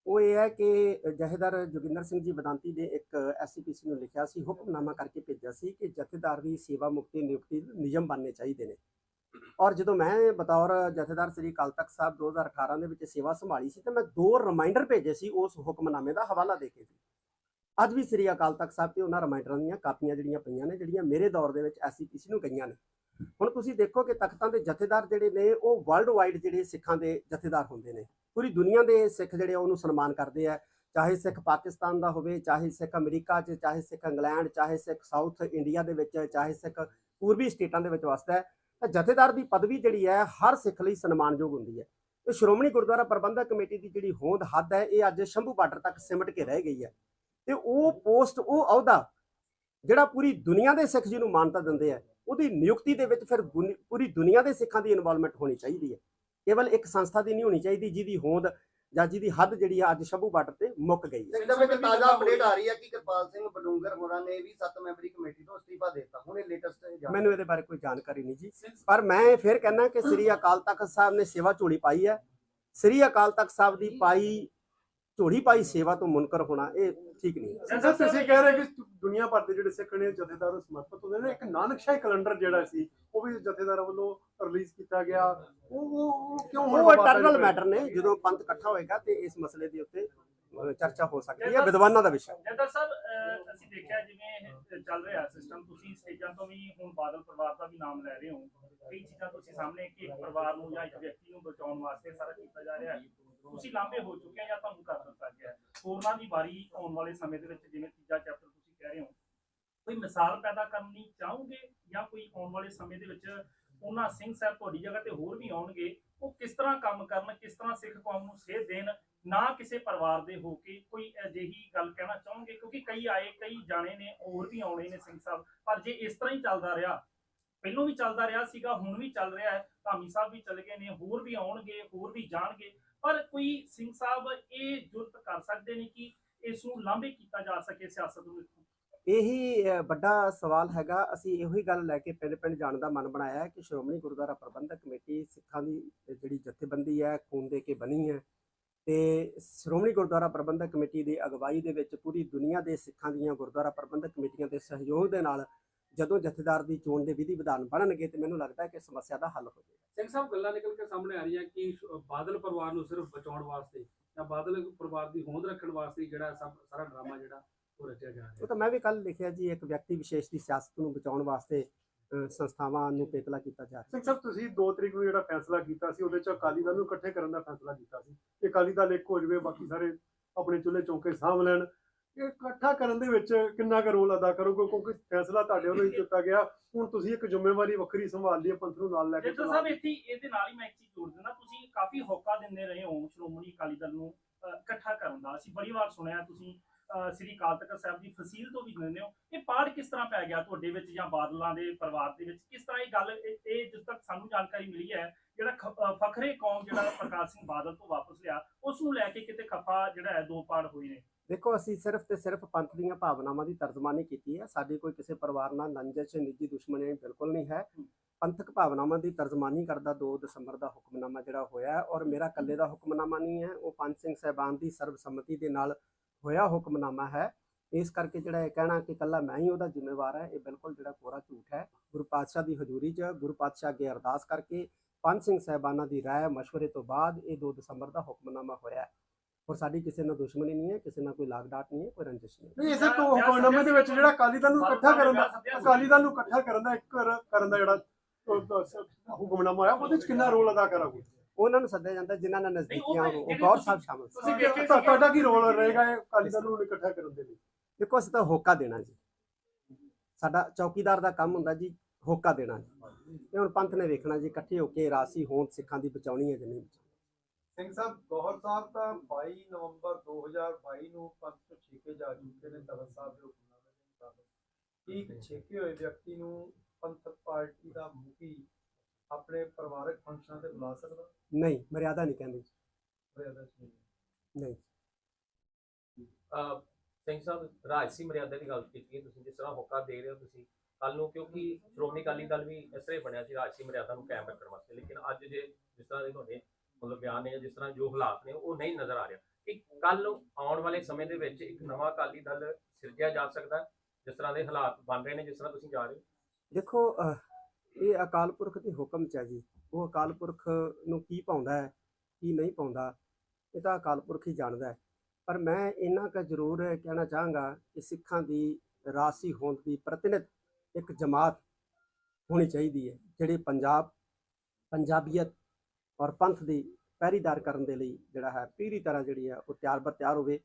ਉਹ ਇਹ ਹੈ ਕਿ ਜਥੇਦਾਰ ਜੋਗਿੰਦਰ ਸਿੰਘ ਜੀ ਬਦਾਂਤੀ ਨੇ ਇੱਕ ਐਸਸੀਪੀਸੀ ਨੂੰ ਲਿਖਿਆ ਸੀ ਹੁਕਮਨਾਮਾ ਕਰਕੇ ਭੇਜਿਆ ਸੀ ਕਿ ਜਥੇਦਾਰ ਦੀ ਸੇਵਾ ਮੁਕਤੀ ਨਿਯੁਕਤੀ ਨਿਯਮ ਬਣਨੇ ਚਾਹੀਦੇ ਨੇ। ਔਰ ਜਦੋਂ ਮੈਂ ਬਤੌਰ ਜਥੇਦਾਰ ਸ੍ਰੀ ਅਕਾਲ ਤਖਤ ਸਾਹਿਬ 2018 ਦੇ ਵਿੱਚ ਸੇਵਾ ਸੰਭਾਲੀ ਸੀ, ਤੇ ਮੈਂ ਦੋ ਰਿਮਾਈਂਡਰ ਭੇਜੇ ਸੀ ਉਸ ਹੁਕਮਨਾਮੇ ਦਾ ਹਵਾਲਾ ਦੇ ਕੇ ਜੀ ਅੱਜ ਵੀ ਸ੍ਰੀ ਅਕਾਲ ਤਖਤ ਸਾਹਿਬ ਤੇ ਉਹਨਾਂ ਰਿਮਾਈਂਡਰਾਂ ਦੀਆਂ ਕਾਪੀਆਂ ਜਿਹੜੀਆਂ ਪਈਆਂ ਨੇ, ਜਿਹੜੀਆਂ ਮੇਰੇ ਦੌਰ ਦੇ ਵਿੱਚ ਐਸਸੀਪੀਸੀ ਨੂੰ ਗਈਆਂ ਨੇ। ਹੁਣ ਤੁਸੀਂ ਦੇਖੋ ਕਿ ਤਖਤਾਂ ਦੇ ਜਥੇਦਾਰ ਜਿਹੜੇ ਨੇ, ਉਹ ਵਰਲਡ ਵਾਈਡ ਜਿਹੜੇ ਸਿੱਖਾਂ ਦੇ ਜਥੇਦਾਰ ਹੁੰਦੇ ਨੇ। ਪੂਰੀ ਦੁਨੀਆ ਦੇ ਸਿੱਖ ਜਿਹੜੇ ਆ, ਉਹਨੂੰ ਸਨਮਾਨ ਕਰਦੇ ਆ। ਚਾਹੇ ਸਿੱਖ ਪਾਕਿਸਤਾਨ ਦਾ ਹੋਵੇ, ਚਾਹੇ ਸਿੱਖ ਅਮਰੀਕਾ 'ਚ, ਚਾਹੇ ਸਿੱਖ ਇੰਗਲੈਂਡ, ਚਾਹੇ ਸਿੱਖ ਸਾਊਥ ਇੰਡੀਆ ਦੇ ਵਿੱਚ, ਚਾਹੇ ਸਿੱਖ ਪੂਰਬੀ ਸਟੇਟਾਂ ਦੇ ਵਿੱਚ ਵਸਦਾ ਹੈ। ਤਾਂ ਜਥੇਦਾਰ ਦੀ ਪਦਵੀ ਜਿਹੜੀ ਹੈ, ਹਰ ਸਿੱਖ ਲਈ ਸਨਮਾਨਯੋਗ ਹੁੰਦੀ ਹੈ। ਤੇ ਸ਼੍ਰੋਮਣੀ ਗੁਰਦੁਆਰਾ ਪ੍ਰਬੰਧਕ ਕਮੇਟੀ ਦੀ ਜਿਹੜੀ ਹੋਂਦ ਹੱਦ ਹੈ, ਇਹ ਅੱਜ ਸ਼ੰਭੂ ਬਾਰਡਰ ਤੱਕ ਸਿਮਟ ਕੇ ਰਹਿ ਗਈ ਹੈ। ਤੇ ਉਹ ਪੋਸਟ, ਉਹ ਅਹੁਦਾ ਜਿਹੜਾ ਪੂਰੀ ਦੁਨੀਆ ਦੇ ਸਿੱਖ ਜੀ ਨੂੰ ਮਾਨਤਾ ਦਿੰਦੇ ਆ, ਉਹਦੀ ਨਿਯੁਕਤੀ ਦੇ ਵਿੱਚ ਫਿਰ ਗੁਨੀ- ਪੂਰੀ ਦੁਨੀਆ ਦੇ ਸਿੱਖਾਂ ਦੀ ਇਨਵੋਲਵਮੈਂਟ ਹੋਣੀ ਚਾਹੀਦੀ ਹੈ। ਕੇਵਲ ਇੱਕ ਸੰਸਥਾ ਦੀ ਨਹੀਂ ਹੋਣੀ ਚਾਹੀਦੀ, ਜਿਹਦੀ ਹੋਂਦ ਜਾਂ ਜਿਹਦੀ ਹੱਦ ਜਿਹੜੀ ਆ ਅੱਜ ਸ਼ੰਭੂ ਬਾਰਡਰ ਤੇ ਮੁੱਕ ਗਈ ਹੈ। ਇੱਕ ਤਾਜ਼ਾ ਅਪਡੇਟ ਆ ਰਹੀ ਹੈ ਕਿ ਕਿਰਪਾਲ ਸਿੰਘ ਬਡੂੰਗਰ ਹੋਰਾਂ ਨੇ ਵੀ ਸੱਤ ਮੈਂਬਰੀ ਕਮੇਟੀ ਤੋਂ ਅਸਤੀਫਾ ਦੇ ਦਿੱਤਾ। ਹੁਣ ਇਹ ਲੇਟੈਸਟ ਮੈਨੂੰ ਇਹਦੇ ਬਾਰੇ ਕੋਈ ਜਾਣਕਾਰੀ ਨਹੀਂ ਜੀ। ਪਰ ਮੈਂ ਫਿਰ ਕਹਿਣਾ ਕਿ ਸ੍ਰੀ ਅਕਾਲ ਤਖਤ ਸਾਹਿਬ ਨੇ ਸੇਵਾ ਝੋਲੀ ਪਾਈ ਹੈ। ਸ੍ਰੀ ਅਕਾਲ ਤਖਤ ਸਾਹਿਬ ਦੀ ਪਾਈ ਝੋਲੀ ਪਾਈ ਸੇਵਾ ਤੋਂ ਮੁਨਕਰ ਹੋਣਾ ਇਹ ਠੀਕ ਨਹੀਂ। ਸਰ ਤੁਸੀਂ ਕਹਿ ਰਹੇ ਕਿ ਦੁਨੀਆ ਭਰ ਦੇ ਜਿਹੜੇ ਸਿੱਖ ਨੇ ਜਥੇਦਾਰ ਸਮਰਪਿਤ ਹੁੰਦੇ ਨੇ ਇੱਕ ਨਾਨਕਸ਼ਾਹੀ ਕੈਲੰਡਰ ਜਿਹੜਾ ਸੀ ਉਹ ਵੀ ਜਥੇਦਾਰਾਂ ਵੱਲੋਂ ਰਿਲੀਜ਼ ਕੀਤਾ ਗਿਆ। ਉਹ ਕਿਉਂ ਉਹ ਇਟਰਨਲ ਮੈਟਰ ਨੇ? ਜਦੋਂ ਪੰਥ ਇਕੱਠਾ ਹੋਏਗਾ ਤੇ ਇਸ ਮਸਲੇ ਦੇ ਉੱਤੇ ਚਰਚਾ ਹੋ ਸਕਦੀ ਹੈ ਵਿਦਵਾਨਾਂ ਦਾ ਵਿਸ਼ਾ। ਜੱਦਰ ਸਾਹਿਬ ਅਸੀਂ ਦੇਖਿਆ ਜਿਵੇਂ ਚੱਲ ਰਿਹਾ ਸਿਸਟਮ ਤੁਸੀਂ ਸਟੇਜਾਂ ਤੋਂ ਵੀ ਹੁਣ ਬਾਦਲ ਪਰਿਵਾਰ ਦਾ ਵੀ ਨਾਮ ਲੈ ਰਹੇ ਹੋ। ਕਈ ਚੀਜ਼ਾਂ ਤੁਸੀਂ ਸਾਹਮਣੇ ਕਿ ਇੱਕ ਪਰਿਵਾਰ ਨੂੰ ਜਾਂ ਇੱਕ ਵਿਅਕਤੀ ਨੂੰ ਬਚਾਉਣ ਵਾਸਤੇ ਸਾਰਾ ਕੀਤਾ ਜਾ ਰਿਹਾ ਹੈ। ਤੁਸੀਂ ਲਾਂਭੇ ਹੋ ਚੁੱਕੇ ਆ ਜਾਂ ਤੁਹਾਨੂੰ ਕਰ ਦਿੱਤਾ ਗਿਆ ਹੋਰਨਾਂ ਦੀ ਵਾਰੀ ਆਉਣ ਵਾਲੇ ਸਮੇਂ ਦੇ ਵਿੱਚ ਜਿਵੇਂ ਤੀਜਾ ਚੈਪਟਰ ਤੁਸੀਂ ਕਹਿ ਰਹੇ ਹੋ, ਕੋਈ ਮਿਸਾਲ ਪੈਦਾ ਕਰਨੀ ਚਾਹੋਗੇ ਜਾਂ ਕੋਈ ਆਉਣ ਵਾਲੇ ਸਮੇਂ ਦੇ ਵਿੱਚ ਉਹਨਾਂ ਸਿੰਘ ਸਾਹਿਬ ਤੁਹਾਡੀ ਜਗ੍ਹਾ ਤੇ ਹੋਰ ਵੀ ਆਉਣਗੇ? ਉਹ ਕਿਸ ਤਰ੍ਹਾਂ ਕੰਮ ਕਰਨ, ਕਿਸ ਤਰ੍ਹਾਂ ਸਿੱਖ ਕੌਮ ਨੂੰ ਸੇਧ ਦੇਣ, ਨਾ ਕਿਸੇ ਪਰਿਵਾਰ ਦੇ ਹੋ ਕੇ ਕੋਈ ਅਜਿਹੀ ਗੱਲ ਕਹਿਣਾ ਚਾਹੋਗੇ? ਕਿਉਂਕਿ ਕਈ ਆਏ, ਕਈ ਜਾਣੇ ਨੇ, ਹੋਰ ਵੀ ਆਉਣੇ ਨੇ ਸਿੰਘ ਸਾਹਿਬ। ਪਰ ਜੇ ਇਸ ਤਰ੍ਹਾਂ ਹੀ ਚੱਲਦਾ ਰਿਹਾ, ਪਹਿਲੋਂ ਵੀ ਚੱਲਦਾ ਰਿਹਾ ਸੀਗਾ, ਹੁਣ ਵੀ ਚੱਲ ਰਿਹਾ ਹੈ, ਧਾਮੀ ਸਾਹਿਬ ਵੀ ਚੱਲ ਗਏ ਨੇ, ਹੋਰ ਵੀ ਆਉਣਗੇ, ਹੋਰ ਵੀ ਜਾਣਗੇ। ਪਰ ਕੋਈ ਸਿੰਘ ਸਾਹਿਬ ਇਹ ਜੁਰਤ ਕਰ ਸਕਦੇ ਨੇ ਕਿ ਇਸ ਨੂੰ ਲਾਂਭੇ ਕੀਤਾ ਜਾ ਸਕੇ ਸਿਆਸਤ ਨੂੰ ਇਹੀ ਵੱਡਾ ਸਵਾਲ ਹੈਗਾ। ਅਸੀਂ ਇਹੋ ਹੀ ਗੱਲ ਲੈ ਕੇ ਪਿੰਡ ਪਿੰਡ ਜਾਣ ਦਾ ਮਨ ਬਣਾਇਆ ਕਿ ਸ਼੍ਰੋਮਣੀ ਗੁਰਦੁਆਰਾ ਪ੍ਰਬੰਧਕ ਕਮੇਟੀ ਸਿੱਖਾਂ ਦੀ ਜਿਹੜੀ ਜਥੇਬੰਦੀ ਹੈ, ਖੂਨ ਦੇ ਕੇ ਬਣੀ ਹੈ। ਤੇ ਸ਼੍ਰੋਮਣੀ ਗੁਰਦੁਆਰਾ ਪ੍ਰਬੰਧਕ ਕਮੇਟੀ ਦੀ ਅਗਵਾਈ ਦੇ ਵਿੱਚ ਪੂਰੀ ਦੁਨੀਆ ਦੇ ਸਿੱਖਾਂ ਦੀਆਂ ਗੁਰਦੁਆਰਾ ਪ੍ਰਬੰਧਕ ਕਮੇਟੀਆਂ ਦੇ ਸਹਿਯੋਗ ਦੇ ਨਾਲ ਜਦੋਂ ਜਥੇਦਾਰ ਦੀ ਚੋਣ ਦੇ ਵਿਧੀ ਵਿਧਾਨ ਬਣਨਗੇ ਤੇ ਮੈਨੂੰ ਲੱਗਦਾ ਹੈ ਕਿ ਸਮੱਸਿਆ ਦਾ ਹੱਲ ਹੋ ਜਾਏਗਾ। ਸਿੰਘ ਸਾਹਿਬ ਗੱਲਾਂ ਨਿਕਲ ਕੇ ਸਾਹਮਣੇ ਆ ਰਹੀਆਂ ਕਿ ਬਾਦਲ ਪਰਿਵਾਰ ਨੂੰ ਸਿਰਫ ਬਚਾਉਣ ਵਾਸਤੇ ਜਾਂ ਬਾਦਲ ਪਰਿਵਾਰ ਦੀ ਹੋਂਦ ਰੱਖਣ ਵਾਸਤੇ ਜਿਹੜਾ ਸਭ ਸਾਰਾ ਡਰਾਮਾ ਜਿਹੜਾ ਉਹ ਰਚਿਆ ਜਾ ਉਹ ਰਿਹਾ ਤਾਂ ਮੈਂ ਵੀ ਕੱਲ ਲਿਖਿਆ ਜੀ ਇੱਕ ਵਿਅਕਤੀ ਵਿਸ਼ੇਸ਼ ਦੀ ਸਿਆਸਤ ਨੂੰ ਬਚਾਉਣ ਵਾਸਤੇ ਅਹ, ਸੰਸਥਾਵਾਂ ਨੂੰ ਪੇਤਲਾ ਕੀਤਾ ਜਾ ਰਿਹਾ ਸਿੰਘ ਸਾਹਿਬ ਤੁਸੀਂ 2 ਤਰੀਕ ਨੂੰ ਜਿਹੜਾ ਫੈਸਲਾ ਕੀਤਾ ਸੀ ਉਹਦੇ ਚ ਅਕਾਲੀ ਦਲ ਨੂੰ ਇਕੱਠੇ ਕਰਨ ਦਾ ਫੈਸਲਾ ਕੀਤਾ ਸੀ। ਕਿ ਅਕਾਲੀ ਦਲ ਇੱਕ ਹੋ ਜਾਵੇ ਬਾਕੀ ਸਾਰੇ ਆਪਣੇ ਚੁੱਲ੍ਹੇ ਚੌਂਕੇ ਸਾਂਭ ਲੈਣ ਇਹ ਇਕੱਠਾ ਕਰਨ ਦੇ ਵਿੱਚ ਕਿੰਨਾ ਕੁ ਰੋਲ ਅਦਾ ਕਰੋਗੇ? ਕਿਉਂਕਿ ਫੈਸਲਾ ਤੁਹਾਡੇ ਵੱਲੋਂ ਹੀ ਕੀਤਾ ਗਿਆ। ਹੁਣ ਤੁਸੀਂ ਇੱਕ ਜ਼ਿੰਮੇਵਾਰੀ ਵੱਖਰੀ ਸੰਭਾਲ ਲਈ ਹੈ ਪੰਥ ਨੂੰ ਨਾਲ ਲੈ ਕੇ ਜੇਤਰ ਸਾਹਿਬ ਇੱਥੇ ਇਹਦੇ ਨਾਲ ਹੀ ਮੈਂ ਇੱਕ ਚੀਜ਼ ਜੋੜ ਦਿੰਦਾ। ਤੁਸੀਂ ਕਾਫੀ ਹੋਕਾ ਦਿੰਦੇ ਰਹੇ ਹੋ ਸ਼੍ਰੋਮਣੀ ਅਕਾਲੀ ਦਲ ਨੂੰ ਇਕੱਠਾ ਕਰਨ ਦਾ। ਅਸੀਂ ਬੜੀ ਵਾਰ ਸੁਣਿਆ ਤੁਸੀਂ ਸ੍ਰੀ ਅਕਾਲ ਤਖਤ ਸਾਹਿਬ ਦੀ ਫਸੀਲ ਤੋਂ ਵੀ ਲੈਂਦੇ ਹੋ। ਇਹ ਪਾੜ ਕਿਸ ਤਰ੍ਹਾਂ ਪੈ ਗਿਆ ਤੁਹਾਡੇ ਵਿੱਚ ਜਾਂ ਬਾਦਲਾਂ ਦੇ ਪਰਿਵਾਰ ਦੇ ਵਿੱਚ? ਕਿਸ ਤਰ੍ਹਾਂ ਇਹ ਗੱਲ ਇਹ ਜਿਸ ਤੱਕ ਸਾਨੂੰ ਜਾਣਕਾਰੀ ਮਿਲੀ ਹੈ ਜਿਹੜਾ ਫਖਰੇ ਕੌਮ ਜਿਹੜਾ ਪ੍ਰਕਾਸ਼ ਸਿੰਘ ਬਾਦਲ ਤੋਂ ਵਾਪਸ ਲਿਆ ਉਸ ਨੂੰ ਲੈ ਕੇ ਕਿਤੇ ਖਫਾ ਜਿਹੜਾ ਹੈ ਦੋ ਪਾੜ ਹੋਏ ਨੇ। ਦੇਖੋ ਅਸੀਂ ਸਿਰਫ ਤੇ ਸਿਰਫ ਪੰਥ ਦੀਆਂ ਭਾਵਨਾਵਾਂ ਦੀ ਤਰਜਮਾਨੀ ਕੀਤੀ ਹੈ। ਸਾਡੀ ਕੋਈ ਕਿਸੇ ਪਰਿਵਾਰ ਨਾਲ ਨੰਜਿਸ਼ ਨਿੱਜੀ ਦੁਸ਼ਮਣੀ ਬਿਲਕੁਲ ਨਹੀਂ ਹੈ। ਪੰਥਕ ਭਾਵਨਾਵਾਂ ਦੀ ਤਰਜਮਾਨੀ ਕਰਦਾ 2 ਦਸੰਬਰ ਦਾ ਹੁਕਮਨਾਮਾ ਜਿਹੜਾ ਹੋਇਆ ਔਰ ਮੇਰਾ ਇਕੱਲੇ ਦਾ ਹੁਕਮਨਾਮਾ ਨਹੀਂ ਹੈ। ਉਹ ਪੰਜ ਸਿੰਘ ਸਹਿਬਾਨ ਦੀ ਸਰਬਸੰਮਤੀ ਦੇ ਨਾਲ ਹੋਇਆ ਹੁਕਮਨਾਮਾ ਹੈ। ਇਸ ਕਰਕੇ ਜਿਹੜਾ ਇਹ ਕਹਿਣਾ ਕਿ ਇਕੱਲਾ ਮੈਂ ਹੀ ਉਹਦਾ ਜ਼ਿੰਮੇਵਾਰ ਹੈ ਇਹ ਬਿਲਕੁਲ ਜਿਹੜਾ ਕੋਰਾ ਝੂਠ ਹੈ। ਗੁਰੂ ਪਾਤਸ਼ਾਹ ਦੀ ਹਜ਼ੂਰੀ 'ਚ ਗੁਰੂ ਪਾਤਸ਼ਾਹ ਅੱਗੇ ਅਰਦਾਸ ਕਰਕੇ ਪੰਜ ਸਿੰਘ ਸਹਿਬਾਨਾਂ ਦੀ ਰਾਏ ਮਸ਼ਵਰੇ ਤੋਂ ਬਾਅਦ ਇਹ 2 ਦਸੰਬਰ ਦਾ ਹੁਕਮਨਾਮਾ ਹੋਇਆ ਹੈ। ਔਰ ਸਾਡੀ ਕਿਸੇ ਨਾਲ ਦੁਸ਼ਮਣੀ ਨਹੀਂ ਹੈ ਕਿਸੇ ਨਾਲ ਕੋਈ ਲਾਗ ਡਾਟ ਨਹੀਂ ਹੈ ਕੋਈ ਰੰਜਿਸ਼ ਨਹੀਂ ਹੈ। ਨਹੀਂ ਇਸੇ ਤੋਂ ਹੁਕਮਨਾਮੇ ਦੇ ਵਿੱਚ ਜਿਹੜਾ ਅਕਾਲੀ ਦਲ ਨੂੰ ਇਕੱਠਾ ਕਰਨ ਦਾ ਅਕਾਲੀ ਦਲ ਨੂੰ ਇਕੱਠਾ ਕਰਨ ਦਾ ਇੱਕ ਕਰ- ਕਰਨ ਦਾ ਜਿਹੜਾ ਹੁਕਮਨਾਮਾ ਆਇਆ ਉਹਦੇ ਵਿੱਚ ਕਿੰਨਾ ਰੋਲ ਅਦਾ ਕਰਾਂਗੇ? ਉਹਨਾਂ ਨੂੰ ਸੱਦਿਆ ਜਾਂਦਾ ਜਿਨ੍ਹਾਂ ਨਾਲ ਨਜ਼ਦੀਕੀਆਂ ਉਹ ਗੌਰ ਸਾਹਿਬ ਸ਼ਾਮਲ ਤੁਸੀਂ ਤੁਹਾ- ਤੁਹਾਡਾ ਕੀ ਰੋਲ ਰਹੇਗਾ ਇਹ ਅਕਾਲੀ ਦਲ ਨੂੰ ਇਕੱਠਾ ਕਰਨ ਦੇ ਲਈ? ਦੇਖੋ ਅਸੀਂ ਤਾਂ ਹੋਕਾ ਦੇਣਾ ਜੀ। ਸਾਡਾ ਚੌਕੀਦਾਰ ਦਾ ਕੰਮ ਹੁੰਦਾ ਜੀ ਹੋਕਾ ਦੇਣਾ ਜੀ। ਇਹ ਹੁਣ ਪੰਥ ਨੇ ਵੇਖਣਾ ਜੀ ਇਕੱਠੇ ਹੋ ਕੇ ਰਾਸੀ ਹੋਂਦ ਸਿੱਖਾਂ ਦੀ ਬਚਾਉਣੀ ਹੈ ਕਿ ਨਹੀਂ ਸਿੰਘ ਸਾਹਿਬ ਗੌਹਰ ਸਾਹਿਬ ਤਾਂ 22 ਨਵੰਬਰ 2022 ਨੂੰ ਪੰਥ ਤੋਂ ਛੇਕੇ ਜਾ ਚੁੱਕੇ ਨੇ ਤਖਤ ਸਾਹਿਬ ਦੇ ਹੁਕਮਨਾਮੇ ਦੇ ਮੁਤਾਬਕ। ਕੀ ਇੱਕ ਛੇਕੇ ਹੋਏ ਵਿਅਕਤੀ ਨੂੰ ਪੰਥਕ ਪਾਰਟੀ ਦਾ ਮੁਖੀ ਆਪਣੇ ਪਰਿਵਾਰਕ ਫੰਕਸ਼ਨਾਂ ਤੇ ਬੁਲਾ ਸਕਦਾ? ਨਹੀਂ ਮਰਿਆਦਾ ਨਹੀਂ ਕਹਿੰਦੀ ਮਰਿਆਦਾ ਨਹੀਂ। ਨਹੀਂ। ਅਹ ਸਿੰਘ ਸਾਹਿਬ ਰਾਜਸੀ ਮਰਿਆਦਾ ਦੀ ਗੱਲ ਕੀਤੀ ਹੈ ਤੁਸੀਂ ਜਿਸ ਤਰ੍ਹਾਂ ਹੋਕਾ ਦੇ ਰਹੇ ਹੋ ਤੁਸੀਂ ਕੱਲ ਨੂੰ ਕਿਉਂਕਿ ਸ਼੍ਰੋਮਣੀ ਅਕਾਲੀ ਦਲ ਵੀ ਇਸ ਤਰ੍ਹਾਂ ਹੀ ਬਣਿਆ ਸੀ ਰਾਜਸੀ ਮਰਿਆਦਾ ਨੂੰ ਕਾਇਮ ਰੱਖਣ ਵਾਸਤੇ ਲੇਕਿਨ ਅੱਜ ਜੇ ਜਿਸ ਤਰ੍ਹਾਂ ਦੇ ਤੁਹਾਡੇ ਮਤਲਬ ਬਿਆਨ ਨੇ ਜਿਸ ਤਰ੍ਹਾਂ ਜੋ ਹਾਲਾਤ ਨੇ ਉਹ ਨਹੀਂ ਨਜ਼ਰ ਆ ਰਿਹਾ। ਕਿ ਕੱਲ ਆਉਣ ਵਾਲੇ ਸਮੇਂ ਦੇ ਵਿੱਚ ਇੱਕ ਨਵਾਂ ਅਕਾਲੀ ਦਲ ਸਿਰਜਿਆ ਜਾ ਸਕਦਾ ਜਿਸ ਤਰ੍ਹਾਂ ਦੇ ਹਾਲਾਤ ਬਣ ਰਹੇ ਨੇ, ਜਿਸ ਤਰ੍ਹਾਂ ਤੁਸੀਂ ਜਾ ਰਹੇ ਹੋ? ਦੇਖੋ ਇਹ ਅਕਾਲ ਪੁਰਖ ਦੇ ਹੁਕਮ ਚ ਹੈ ਜੀ। ਉਹ ਅਕਾਲ ਪੁਰਖ ਨੂੰ ਕੀ ਪਾਉਂਦਾ ਹੈ, ਕੀ ਨਹੀਂ ਪਾਉਂਦਾ, ਇਹ ਤਾਂ ਅਕਾਲ ਪੁਰਖ ਹੀ ਜਾਣਦਾ ਹੈ। ਪਰ ਮੈਂ ਇਹਨਾਂ ਕਾ ਜ਼ਰੂਰ ਕਹਿਣਾ ਚਾਹਾਂਗਾ ਕਿ ਸਿੱਖਾਂ ਦੀ ਰਾਸੀ ਹੋਂਦ ਦੀ ਪ੍ਰਤੀਨਿਧ ਇੱਕ ਜਮਾਤ ਹੋਣੀ ਚਾਹੀਦੀ ਹੈ, ਜਿਹੜੀ ਪੰਜਾਬ, ਪੰਜਾਬੀਅਤ ਔਰ ਪੰਥ ਦੀ ਪਹਿਰੀਦਾਰ ਕਰਨ ਦੇ ਲਈ ਜਿਹੜਾ ਹੈ ਪੂਰੀ ਤਰ੍ਹਾਂ ਜਿਹੜੀ ਹੈ ਉਹ ਤਿਆਰ ਬਰ ਤਿਆਰ ਹੋਵੇ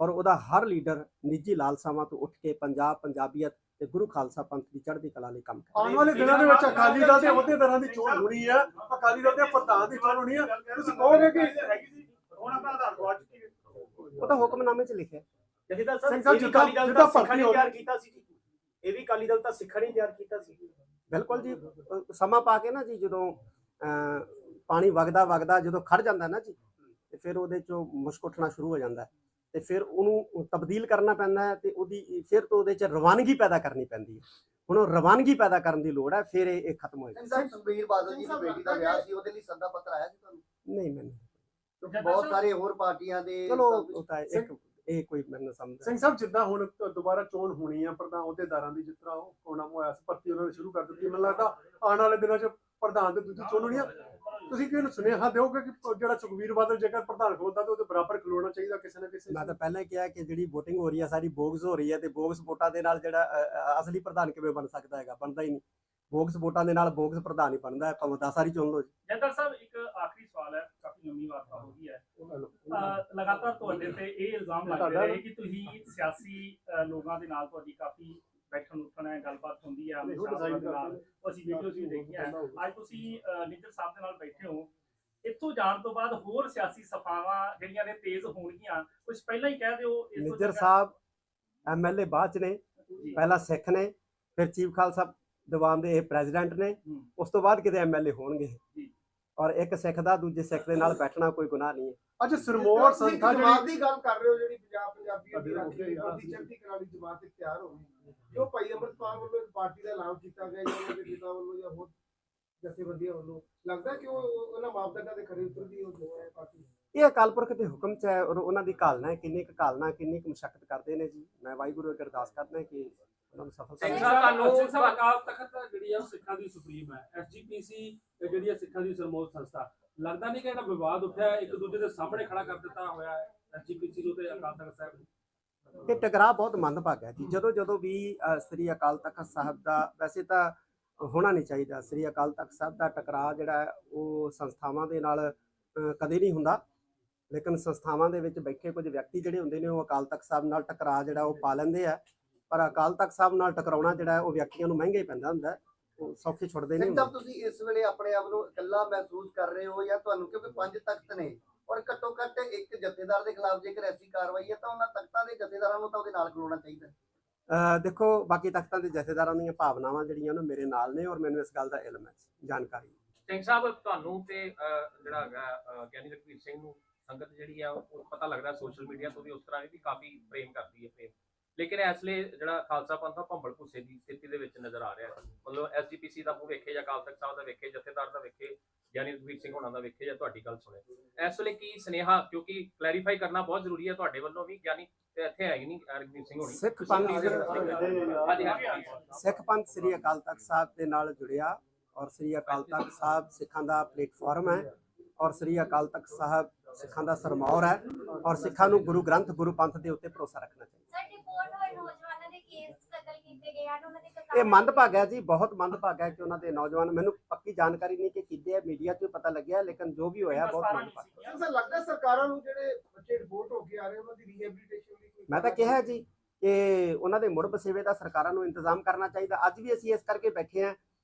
ਔਰ ਉਹਦਾ ਹਰ ਲੀਡਰ ਨਿੱਜੀ ਲਾਲਸਾਵਾਂ ਤੋਂ ਉੱਠ ਕੇ ਪੰਜਾਬ ਪੰਜਾਬੀਅਤ ਤੇ ਗੁਰੂ ਖਾਲਸਾ ਪੰਥ ਦੀ ਚੜ੍ਹਦੀ ਕਲਾ ਲਈ ਕੰਮ ਕਰੇ। ਆਉਣ ਵਾਲੇ ਦਿਨਾਂ ਦੇ ਵਿੱਚ ਅਕਾਲੀ ਦਲ ਦੇ ਅਹੁਦੇਦਾਰਾਂ ਦੀ ਚੋਣ ਹੋਣੀ ਹੈ। ਅਕਾਲੀ ਦਲ ਦੇ ਪ੍ਰਧਾਨ ਦੀ ਚੋਣ ਹੋਣੀ ਹੈ। ਤੁਸੀਂ ਕਹੋਗੇ ਕਿ ਹੁਣ ਆਪਣਾ ਆਧਾਰ ਗਵਾ ਚੁੱਕੀ ਉਹ ਤਾਂ ਹੁਕਮਨਾਮੇ 'ਚ ਲਿਖਿਆ। ਜਥੇਦਾਰ ਸਾਹਿਬ ਅਕਾਲੀ ਦਲ ਤਾਂ ਸਿੱਖਾਂ ਨੇ ਤਿਆਰ ਕੀਤਾ ਸੀ। ਜੀ ਇਹ ਵੀ ਅਕਾਲੀ ਦਲ ਤਾਂ ਸਿੱਖਾਂ ਨੇ ਤਿਆਰ ਕੀਤਾ ਸੀ। ਬਿਲਕੁਲ ਜੀ। ਸਮਾਂ ਪਾ ਕੇ ਨਾ ਜੀ ਜਦੋਂ ਅਹ, ਪਾਣੀ ਵਗਦਾ ਵਗਦਾ ਜਦੋਂ ਖੜ ਜਾਂਦਾ ਨਾ ਜੀ ਤੇ ਫਿਰ ਉਹਦੇ ਚੋਂ ਮੁਸ਼ਕ ਉੱਠਣਾ ਸ਼ੁਰੂ ਹੋ ਜਾਂਦਾ ਹੈ। ਤੇ ਫਿਰ ਉਹਨੂੰ ਤਬਦੀਲ ਕਰਨਾ ਪੈਂਦਾ ਹੈ ਤੇ ਉਹਦੀ ਫਿਰ ਤੋਂ ਉਹਦੇ ਚ ਰਵਾਨਗੀ ਪੈਦਾ ਕਰਨੀ ਪੈਂਦੀ ਹੈ। ਹੁਣ ਉਹ ਰਵਾਨਗੀ ਪੈਦਾ ਕਰਨ ਦੀ ਲੋੜ ਹੈ ਫਿਰ ਇਹ ਇਹ ਖਤਮ ਹੋਏਗਾ। ਸਿੰਘ ਸਾਹਿਬ ਸੁਖਬੀਰ ਬਾਦਲ ਜੀ ਦੀ ਬੇਟੀ ਦਾ ਵਿਆਹ ਸੀ ਉਹਦੇ ਲਈ ਸੱਦਾ ਪੱਤਰ ਆਇਆ ਸੀ ਤੁਹਾਨੂੰ? ਨਹੀਂ ਮੈਨੂੰ ਬਹੁਤ ਸਾਰੇ ਹੋਰ ਪਾਰਟੀਆਂ ਦੇ ਚਲੋ ਉਹ ਤਾਂ ਇੱਕ ਇਹ ਕੋਈ ਮੈਨੂੰ ਸਮਝ ਸਿੰਘ ਸਾਹਿਬ ਜਿੱਦਾਂ ਹੁਣ ਦੁਬਾਰਾ ਚੋਣ ਹੋਣੀ ਆ ਪ੍ਰਧਾਨ ਅਹੁਦੇਦਾਰਾਂ ਦੀ ਜਿਸ ਤਰ੍ਹਾਂ ਉਹ ਕੋਣਾ ਹੋਇਆ ਸੀ ਭਰਤੀ ਉਹਨਾਂ ਨੇ ਸ਼ੁਰੂ ਕਰ ਦਿੱਤੀ। ਮੈਨੂੰ ਲੱਗਦਾ ਆਉਣ ਵਾਲੇ ਦਿਨਾਂ 'ਚ ਪ੍ਰਧਾਨ ਤੇ ਦੂਜੀ ਚੋਣ ਹੋਣੀ ਆ। ਤੁਸੀਂ ਕਿਹਨੂੰ ਸੁਨੇਹਾ ਦਿਓਗੇ ਕਿ ਜਿਹੜਾ ਸੁਖਬੀਰ ਬਾਦਲ ਜੇਕਰ ਪ੍ਰਧਾਨ ਖਲੋਤਾ ਤਾਂ ਉਹਦੇ ਬਰਾਬਰ ਖਲੋਣਾ ਚਾਹੀਦਾ ਕਿਸੇ ਨਾ ਕਿਸੇ ਮੈਂ ਤਾਂ ਪਹਿਲਾਂ ਹੀ ਕਿਹਾ ਕਿ ਜਿਹੜੀ VOTING ਹੋ ਰਹੀ ਹੈ ਸਾਰੀ ਬੋਗਸ ਹੋ ਰਹੀ ਹੈ ਤੇ ਬੋਗਸ ਵੋਟਾਂ ਦੇ ਨਾਲ ਜਿਹੜਾ ਅਸਲੀ ਪ੍ਰਧਾਨ ਕਿਵੇਂ ਬਣ ਸਕਦਾ ਹੈਗਾ ਬਣਦਾ ਹੀ ਨਹੀਂ। ਬੋਗਸ ਵੋਟਾਂ ਦੇ ਨਾਲ ਬੋਗਸ ਪ੍ਰਧਾਨ ਹੀ ਬਣਦਾ ਹੈ ਭਾਵੇਂ ਦਸ ਸਾਰੀ ਚੁਣ ਲਓ ਜੀ। ਜਨਰਲ ਸਾਹਿਬ ਇੱਕ ਆਖਰੀ ਸਵਾਲ ਹੈ ਕਾਫੀ ਲੰਮੀ ਵਾਰਤਾ ਹੋ ਗਈ ਹੈ। ਲਗਾਤਾਰ ਤੁਹਾਡੇ ਤੇ ਇਹ ਇਲਜ਼ਾਮ ਲੱਗ ਰਹੇ ਕਿ ਤੁਸੀਂ ਸਿਆਸੀ ਲੋਕਾਂ ਦੇ ਨਾਲ ਤੁਹਾਡੀ ਕਾਫੀ ਬੈਠਣ ਉੱਠਣ ਹੈ ਗੱਲਬਾਤ ਹੁੰਦੀ ਦੇ ਨਾਲ ਉਹ ਅਸੀਂ ਵੀਡੀਓਜ਼ ਵੀ ਦੇਖੀਆਂ ਅੱਜ ਤੁਸੀਂ ਨਿੱਜਰ ਸਾਹਿਬ ਦੇ ਨਾਲ ਬੈਠੇ ਹੋ ਇੱਥੋਂ ਜਾਣ ਤੋਂ ਬਾਅਦ ਹੋਰ ਸਿਆਸੀ ਸਫਾਵਾਂ ਜਿਹੜੀਆਂ ਨੇ ਤੇਜ਼ ਹੋਣਗੀਆਂ ਕੁਝ ਪਹਿਲਾਂ ਹੀ ਕਹਿ ਦਿਓ ਇਸ ਨਿੱਜਰ ਸਾਹਿਬ ਐਮਐਲਏ ਬਾਅਦ ਚ ਨੇ। ਪਹਿਲਾਂ ਸਿੱਖ ਨੇ ਫਿਰ ਚੀਫ ਖਾਲਸਾ ਦੀਵਾਨ ਦੇ ਇਹ ਪ੍ਰੈਜ਼ੀਡੈਂਟ ਨੇ। ਉਸ ਤੋਂ ਬਾਅਦ ਕਿਤੇ ਐਮਐਲਏ ਹੋਣਗੇ। ਔਰ ਇੱਕ ਸਿੱਖ ਦਾ ਦੂਜੇ ਸਿੱਖ ਦੇ ਨਾਲ ਬੈਠਣਾ ਕੋਈ ਗੁਨਾਹ ਨਹੀਂ ਹੈ। ਅੱਜ ਸਿਰਮੌਰ ਸੰਸਥਾ ਜਮਾਤ ਜਿਹੜੀ ਦੀ ਗੱਲ ਕਰ ਰਹੇ ਹੋ ਜਿਹੜੀ ਪੰਜਾਬ ਪੰਜਾਬੀ ਦੀ ਰਾਖੀ ਦੀ ਚੜ੍ਹਦੀ ਕਲਾ ਦੀ ਜਮਾਤ ਤਿਆਰ ਹੋ ਗਈ ਜੋ ਭਾਈ ਅਮਰਪਾਲ ਵੱਲੋਂ ਇੱਕ ਪਾਰਟੀ ਦਾ ਐਲਾਨ ਕੀਤਾ ਗਿਆ ਜਾਂ ਉਹਨਾਂ ਦੇ ਪਿਤਾ ਵੱਲੋਂ ਜਾਂ ਹੋਰ ਜਥੇਬੰਦੀਆਂ ਵੱਲੋਂ ਲੱਗਦਾ ਕਿ ਉਹ ਉਹ- ਉਹਨਾਂ ਮਾਪਦੰਡਾਂ ਦੇ ਖਰੇ ਉਤਰਦੀ ਉਹ ਜੋ ਹੈ ਪਾਰਟੀ ਇਹ ਅਕਾਲ ਪੁਰਖ ਦੇ ਹੁਕਮ ਚ ਹੈ ਔਰ ਉਹਨਾਂ ਦੀ ਕਾਲਨਾ ਹੈ ਕਿੰਨੀ ਕੁ ਕਾਲਨਾ ਕਿੰਨੀ ਕੁ ਮਸ਼ੱਕਤ ਕਰਦੇ ਨੇ ਜੀ। ਮੈਂ ਵਾਹਿਗੁਰੂ ਅੱਗੇ ਅਰਦਾਸ ਕਰਦਾ ਕਿ ਉਹਨਾਂ ਨੂੰ ਸਫਲਤਾ ਸਿੰਘ। ਸਾਹਿਬ ਤੁਹਾਨੂੰ- ਸਿੰਘ ਸਾਹਿਬ ਅਕਾਲ ਤਖਤ ਜਿਹੜੀ ਆ ਉਹ ਸਿੱਖਾਂ ਦੀ ਸੁਪਰੀਮ ਹੈ। ਐਸਜੀਪੀਸੀ ਜਿਹੜੀ ਆ ਸਿੱਖਾਂ ਦੀ ਸਰਮੋਦ ਸੰਸਥਾ। ਲੱਗਦਾ ਨਹੀਂ ਕਿ ਜਿਹੜਾ ਵਿਵਾਦ ਉੱਠਿਆ ਹੈ, ਇੱਕ ਦੂਜੇ ਦੇ ਸਾਹਮਣੇ ਖੜਾ ਕਰ ਦਿੱਤਾ ਹੋਇਆ ਹੈ ਐਸਜੀਪੀਸੀ ਨੂੰ ਤੇ ਅਕਾਲ ਤਖਤ ਸਾਹਿਬ ਨੂੰ। ਇਹ ਟਕਰਾਅ ਬਹੁਤ ਮੰਦਭਾਗਾ ਹੈ ਜੀ। ਜਦੋਂ ਜਦੋਂ ਵੀ ਸ੍ਰੀ ਅਕਾਲ ਤਖਤ ਸਾਹਿਬ ਦਾ ਵੈਸੇ ਤਾਂ ਹੋਣਾ ਨਹੀਂ ਚਾਹੀਦਾ। ਸ੍ਰੀ ਅਕਾਲ ਤਖਤ ਸਾਹਿਬ ਦਾ ਟਕਰਾਅ ਜਿਹੜਾ ਉਹ ਸੰਸਥਾਵਾਂ ਦੇ ਨਾਲ ਕਦੇ ਨਹੀਂ ਹੁੰਦਾ। ਲੇਕਿਨ ਸੰਸਥਾਵਾਂ ਦੇ ਵਿੱਚ ਬੈਠੇ ਕੁਝ ਵਿਅਕਤੀ ਜਿਹੜੇ ਹੁੰਦੇ ਨੇ ਉਹ ਅਕਾਲ ਤਖਤ ਸਾਹਿਬ ਨਾਲ ਟਕਰਾਅ ਜਿਹੜਾ ਉਹ ਪਾ ਲੈਂਦੇ ਆ। ਪਰ ਅਕਾਲ ਤਖਤ ਸਾਹਿਬ ਨਾਲ ਟਕਰਾਉਣਾ ਜਿਹੜਾ ਹੈ, ਉਹ ਵਿਅਕਤੀਆਂ ਨੂੰ ਮਹਿੰਗਾ ਹੀ ਪੈਂਦਾ ਹੁੰਦਾ ਹੈ। ਉਹ ਸੌਖੇ ਛੁੱਟਦੇ ਨਹੀਂ ਸਿੰਘ ਸਾਹਿਬ ਤੁਸੀਂ ਇਸ ਵੇਲੇ ਆਪਣੇ ਆਪ ਨੂੰ ਇਕੱਲਾ ਮਹਿਸੂਸ ਕਰ ਰਹੇ ਹੋ ਜਾਂ ਤੁਹਾਨੂੰ ਕਿਉਂਕਿ ਪੰਜ ਤਖਤ ਨੇ ਔਰ ਘੱਟੋ ਘੱਟ ਇੱਕ ਜਥੇ ਜਥੇਦਾਰ ਦੇ ਖਿਲਾਫ ਜੇਕਰ ਐਸੀ ਕਾਰਵਾਈ ਹੈ ਤਾਂ ਉਹਨਾਂ ਤਖਤਾਂ ਦੇ ਜਥੇਦਾਰਾਂ ਨੂੰ ਤਾਂ ਉਹਦੇ ਨਾਲ ਖਲੋਣਾ ਚਾਹੀਦਾ ਦੇਖੋ ਬਾਕੀ ਤਖਤਾਂ ਦੇ ਜਥੇਦਾਰਾਂ ਦੀਆਂ ਭਾਵਨਾਵਾਂ ਜਿਹੜੀਆਂ ਨੇ ਮੇਰੇ ਨਾਲ ਨੇ ਔਰ ਮੈਨੂੰ ਇਸ ਗੱਲ ਦਾ ਇਲਮ ਹੈ ਜਾਣਕਾਰੀ। ਸਿੰਘ ਸਾਹਿਬ ਤੁਹਾਨੂੰ ਤੇ ਜਿਹੜਾ ਹੈਗਾ ਗਿਆਨੀ ਰਘਵੀਰ ਸਿੰਘ ਨੂੰ ਸੰਗਤ ਜਿਹੜੀ ਆ ਉਹ ਪਤਾ ਲੱਗਦਾ ਸੋਸ਼ਲ ਮੀਡੀਆ ਤੋਂ ਵੀ ਉਸ ਤਰ੍ਹਾਂ ਵੀ ਕਾਫੀ ਪ੍ਰੇਮ ਕਰਦੀ ਹੈ ਪ੍ਰੇਮ ਲੇਕਿਨ ਇਸ ਲਈ ਜਿਹੜਾ ਖਾਲਸਾ ਪੰਥ ਆ ਭੰਬਲ ਭੁੱਸੇ ਦੀ ਸਥਿਤੀ ਦੇ ਵਿੱਚ ਨਜ਼ਰ ਆ ਰਿਹਾ ਹੈ। ਮਤਲਬ ਐਸਜੀਪੀਸੀ ਦਾ ਮੂੰਹ ਵੇਖੇ ਜਾਂ ਅਕਾਲ ਤਖਤ ਸਾਹਿਬ ਦਾ ਵੇਖੇ ਜਥੇਦਾਰ ਦਾ ਵੇਖੇ ਗਿਆਨੀ ਰਘਵੀਰ ਸਿੰਘ ਹੋਣਾ ਦਾ ਵੇਖੇ ਜਾਂ ਤੁਹਾਡੀ ਗੱਲ ਸੁਣੇ। ਇਸ ਵੇਲੇ ਕੀ ਸੁਨੇਹਾ ਕਿਉਂਕਿ ਕਲੈਰੀਫਾਈ ਕਰਨਾ ਬਹੁਤ ਜ਼ਰੂਰੀ ਹੈ ਤੁਹਾਡੇ ਵੱਲੋਂ ਵੀ ਗਿਆਨੀ ਤੇ ਇੱਥੇ ਹੈ ਨਹੀਂ ਰਘਵੀਰ ਸਿੰਘ ਹੋਣੀ। ਸਿੱਖ ਪੰਥ ਸਿੱਖ ਪੰਥ ਸ੍ਰੀ ਅਕਾਲ ਤਖਤ ਸਾਹਿਬ ਦੇ ਨਾਲ ਜੁੜਿਆ ਔਰ ਸ੍ਰੀ ਅਕਾਲ ਤਖਤ ਸਾਹਿਬ ਸਿੱਖਾਂ ਦਾ ਪਲੇਟਫਾਰਮ ਹੈ ਔਰ ਸ੍ਰੀ ਅਕਾਲ ਤਖਤ ਸਾਹਿਬ ਸਿੱਖਾਂ ਦਾ ਸਰਮੌਰ ਹੈ ਔਰ ਸਿੱਖਾਂ ਨੂੰ ਗੁਰੂ ਗ੍ਰੰਥ ਗੁਰੂ ਪੰਥ ਦੇ ਉੱਤੇ ਭਰੋਸਾ ਰੱਖਣਾ ਚਾਹੀਦਾ। ਸਰ ਡਿਪੋਰਟ ਹੋਏ ਨੌਜਵਾਨਾਂ ਦੇ ਕੇਸ ਕਤਲ ਕੀਤੇ ਗਏ ਹਨ ਉਹਨਾਂ ਦੇ ਇਹ ਮੰਦਭਾਗਾ ਜੀ ਬਹੁਤ ਮੰਦਭਾਗਾ ਹੈ ਕਿ ਉਹਨਾਂ ਦੇ ਨੌਜਵਾਨ ਮੈਨੂੰ ਪੱਕੀ ਜਾਣਕਾਰੀ ਨਹੀਂ ਕਿ ਕਿੱਦੇ ਮੀਡੀਆ 'ਚ ਪਤਾ ਲੱਗਿਆ ਲੇਕਿਨ ਜੋ ਵੀ ਹੋਇਆ ਬਹੁਤ ਮੰਦਭਾਗਾ ਸਰ ਲੱਗਦਾ ਸਰਕਾਰਾਂ ਨੂੰ ਜਿਹੜੇ ਬੱਚੇ ਰਿਪੋਰਟ ਹੋ ਕੇ ਆ ਰਹੇ ਉਹਨਾਂ ਦੀ ਰੀਹੈਬਿਲਿਟੇਸ਼ਨ ਲਈ ਕੋਈ ਮੈਂ ਤਾਂ ਕਿਹਾ ਜੀ ਕਿ ਉਹਨਾਂ ਦੇ ਮੁੜ ਬਸੇਵੇ ਦਾ ਸਰਕਾਰਾਂ ਨੂੰ ਇੰਤਜ਼ਾਮ ਕਰਨਾ ਚਾਹੀਦਾ। ਅੱਜ ਵੀ ਅਸੀਂ ਇਸ ਕਰਕੇ ਬੈਠੇ ਹਾਂ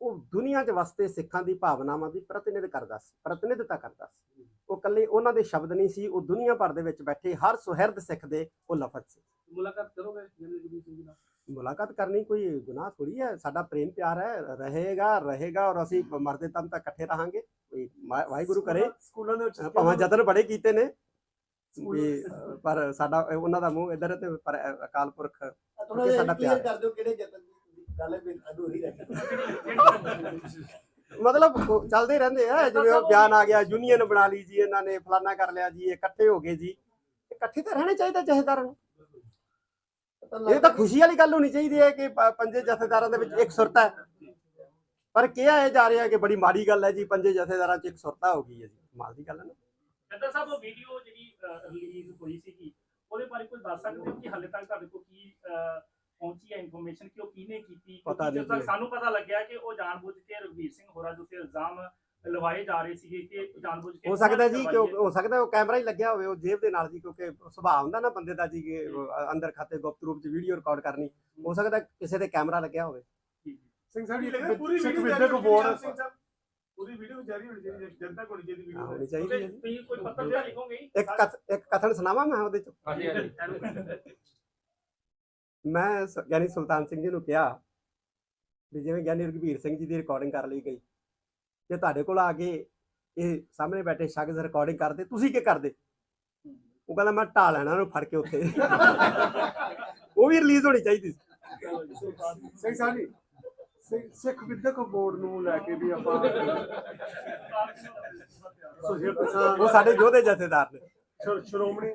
ਉਹ ਦੁਨੀਆ 'ਚ ਵਸਦੇ ਸਿੱਖਾਂ ਦੀ ਭਾਵਨਾਵਾਂ ਦੀ ਪ੍ਰਤੀਨਿਧ ਕਰਦਾ ਸੀ ਪ੍ਰਤੀਨਿਧਤਾ ਕਰਦਾ ਸੀ। ਉਹ ਕੱਲੇ ਉਹਨਾਂ ਦੇ ਸ਼ਬਦ ਨਹੀਂ ਸੀ ਉਹ ਦੁਨੀਆ ਭਰ ਦੇ ਵਿੱਚ ਬੈਠੇ ਹਰ ਸੁਹਿਰਦ ਸਿੱਖ ਦੇ ਉਹ ਲਫ਼ਜ਼ ਸੀ। ਮੁਲਾਕਾਤ ਕਰੋਗੇ ਰਘਬੀਰ ਸਿੰਘ ਜੀ ਨਾਲ? ਮੁਲਾਕਾਤ ਕਰਨੀ ਕੋਈ ਗੁਨਾਹ ਥੋੜੀ ਹੈ ਸਾਡਾ ਪ੍ਰੇਮ ਪਿਆਰ ਹੈ ਰਹੇਗਾ ਰਹੇਗਾ ਔਰ ਅਸੀਂ ਮਰਦੇ ਦਮ ਤੱਕ ਇਕੱਠੇ ਰਹਾਂਗੇ। ਕੋਈ ਵਾਹਿਗੁਰੂ ਕਰੇ। ਸਕੂਲਾਂ ਦੇ ਵਿੱਚ ਭਾਵੇਂ ਜਤਨ ਬੜੇ ਕੀਤੇ ਨੇ ਵੀ ਪਰ ਸਾਡਾ ਉਹਨਾਂ ਦਾ ਮੂੰਹ ਇਧਰ ਤੇ ਪਰ ਅਕਾਲ ਪੁਰਖ ਸਾਡਾ ਪਿਆਰ ਕਰ ਦਿਓ ਕਿਹੜੇ ਜਤਨ ਗੱਲ ਹੈ ਵੀ ਅਧੂਰੀ ਰਹਿ ਗਈ ਮਤਲਬ ਚੱਲਦੇ ਰਹਿੰਦੇ ਆ ਜਿਵੇਂ ਉਹ ਬਿਆਨ ਆ ਗਿਆ ਯੂਨੀਅਨ ਬਣਾ ਲਈ ਜੀ ਇਹਨਾਂ ਨੇ ਫਲਾਨਾ ਕਰ ਲਿਆ ਜੀ ਇਕੱਠੇ ਹੋ ਗਏ ਜੀ। ਇਕੱਠੇ ਤਾਂ ਰਹਿਣੇ ਚਾਹੀਦੇ ਜਥੇਦਾਰਾਂ ਨੂੰ। ਇਹ ਤਾਂ ਖੁਸ਼ੀ ਵਾਲੀ ਗੱਲ ਹੋਣੀ ਚਾਹੀਦੀ ਹੈ ਕਿ ਪੰਜੇ ਜਥੇਦਾਰਾਂ ਦੇ ਵਿੱਚ ਇੱਕ ਸੁਰਤਾ ਹੈ। ਪਰ ਕਿਹਾ ਇਹ ਜਾ ਰਿਹਾ ਕਿ ਬੜੀ ਮਾੜੀ ਗੱਲ ਹੈ ਜੀ ਪੰਜੇ ਜਥੇਦਾਰਾਂ 'ਚ ਇੱਕ ਸੁਰਤਾ ਹੋ ਗਈ ਹੈ ਜੀ। ਕਮਾਲ ਦੀ ਗੱਲ ਹੈ ਨਾ। ਸਾਹਿਬ ਉਹ ਵੀਡੀਓ ਜਿਹੜੀ ਰਿਲੀਜ਼ ਹੋਈ ਸੀਗੀ ਉਹਦੇ ਬਾਰੇ ਕੁਝ ਦੱਸ ਸਕਦੇ ਹੋ ਕਿ ਹਾਲੇ ਤੱਕ ਤੁਹਾਡੇ ਕੋਲ ਕੀ ਪਹੁੰਚੀ ਹੈ ਇਨਫੋਰਮੇਸ਼ਨ ਕਿ ਉਹ ਕਿਹਨੇ ਕੀਤੀ? ਪਤਾ ਕਿਉਂਕਿ ਨਹੀਂ ਜਦੋਂ ਤੱਕ ਜੀ। ਸਾਨੂੰ ਪਤਾ ਲੱਗਿਆ ਕਿ ਉਹ ਜਾਣਬੁੱਝ ਕੇ ਰਘਵੀਰ ਸਿੰਘ ਹੋਰਾਂ ਦੇ ਉੱਤੇ ਇਲਜ਼ਾਮ ਲਵਾਏ ਜਾ ਰਹੇ ਸੀਗੇ ਕਿ ਜਾਣਬੁੱਝ ਕੇ ਹੋ ਸਕਦਾ ਜੀ ਕਿ ਉਹ- ਹੋ ਸਕਦਾ ਉਹ ਕੈਮਰਾ ਹੀ ਲੱਗਿਆ ਹੋਵੇ ਉਹ ਜੇਬ ਦੇ ਨਾਲ ਜੀ ਕਿਉਂਕਿ ਸੁਭਾਅ ਹੁੰਦਾ ਨਾ ਬੰਦੇ ਦਾ ਜੀ ਕਿ ਉਹ ਅੰਦਰ ਖਾਤੇ ਗੁਪਤ ਰੂਪ 'ਚ ਵੀਡੀਓ ਰਿਕਾਰਡ ਕਰਨੀ। ਹੋ ਸਕਦਾ ਕਿਸੇ ਦੇ ਕੈਮਰਾ ਲੱਗਿਆ ਹੋਵੇ। ਸਿੰਘ ਸਾਹਿਬ ਜੀ ਲੱਗਦਾ ਪੂਰੀ ਵੀਡੀਓ ਜਾਰੀ ਹੋਣੀ ਚਾਹੀਦੀ ਹੈ। ਪੂਰੀ ਵੀਡੀਓ ਜਾਰੀ ਹੋਣੀ ਚਾਹੀਦੀ ਹੈ ਜਨਤਾ ਕੋਲ ਹਾਂ, ਵੀਡੀਓ ਹੋਣੀ ਚਾਹੀਦੀ ਹੈ ਜੀ। ਤੁਸੀਂ ਕੋਈ ਪੱਤਰ ਜਿਹਾ ਲਿਖੋਗੇ? ਇੱਕ ਕਥ ਇੱਕ ਕਥਨ ਸੁਣਾਵਾਂ ਮੈਂ ਉਹਦੇ 'ਚ? ਹਾਂਜੀ ਹਾਂਜੀ। ਮੈਂ ਸ- ਗਿਆਨੀ ਸੁਲਤਾਨ ਸਿੰਘ ਜੀ ਨੂੰ ਕਿਹਾ ਵੀ ਜਿਵੇਂ ਗਿਆਨੀ ਰਘਬੀਰ ਸਿੰਘ ਜੀ ਦੀ ਰਿਕਾਰਡਿੰਗ ਕਰ ਲਈ ਗਈ ਤੇ ਤੁਹਾਡੇ ਕੋਲ ਆ ਕੇ ਇਹ ਸਾਹਮਣੇ ਬੈਠੇ ਸ਼ਖਸ ਰਿਕਾਰਡਿੰਗ ਕਰਦੇ ਤੁਸੀਂ ਕੀ ਕਰਦੇ? ਉਹ ਕਹਿੰਦਾ ਮੈਂ ਢਾ ਲੈਣਾ ਉਹਨੂੰ ਫੜ ਕੇ ਉੱਥੇ। ਉਹ ਵੀ ਰਿਲੀਜ਼ ਹੋਣੀ ਚਾਹੀਦੀ ਸੀ। ਸਾਹਿਬ ਜੀ। ਸਿੱਖ- ਸਿੱਖ ਵਿਦਿਅਕ ਬੋਰਡ ਨੂੰ ਲੈ ਕੇ ਵੀ ਆਪਾਂ ਉਹ ਸਾਡੇ ਯੋਧੇ ਜਥੇਦਾਰ ਨੇ। ਸ਼੍ਰੋ- ਸ਼੍ਰੋਮਣੀ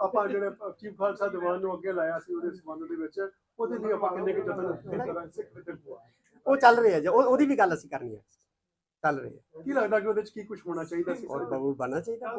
ਆਪਾਂ ਜਿਹੜੇ ਚੀਫ ਖਾਲਸਾ ਦੀਵਾਨ ਨੂੰ ਅੱਗੇ ਲਾਇਆ ਸੀ ਉਹਦੇ ਸੰਬੰਧ ਦੇ ਵਿੱਚ ਉਹਦੇ ਲਈ ਆਪਾਂ ਕਿੰਨੇ ਕੁ ਯਤਨ ਸਿੱਖ ਵਿਦਿਅਕ ਬੋਰਡ ਉਹ ਚੱਲ ਰਿਹਾ ਜੀ ਉਹ- ਉਹਦੀ ਵੀ ਗੱਲ ਅਸੀਂ ਕਰਨੀ ਹੈ। ਚੱਲ ਰਹੀ। ਹੈ ਕੀ ਲੱਗਦਾ ਕਿ ਉਹਦੇ ਚ ਕੀ ਕੁਝ ਹੋਣਾ ਚਾਹੀਦਾ ਸੀ? ਔਰ ਬੋਰਡ ਬਣਨਾ ਚਾਹੀਦਾ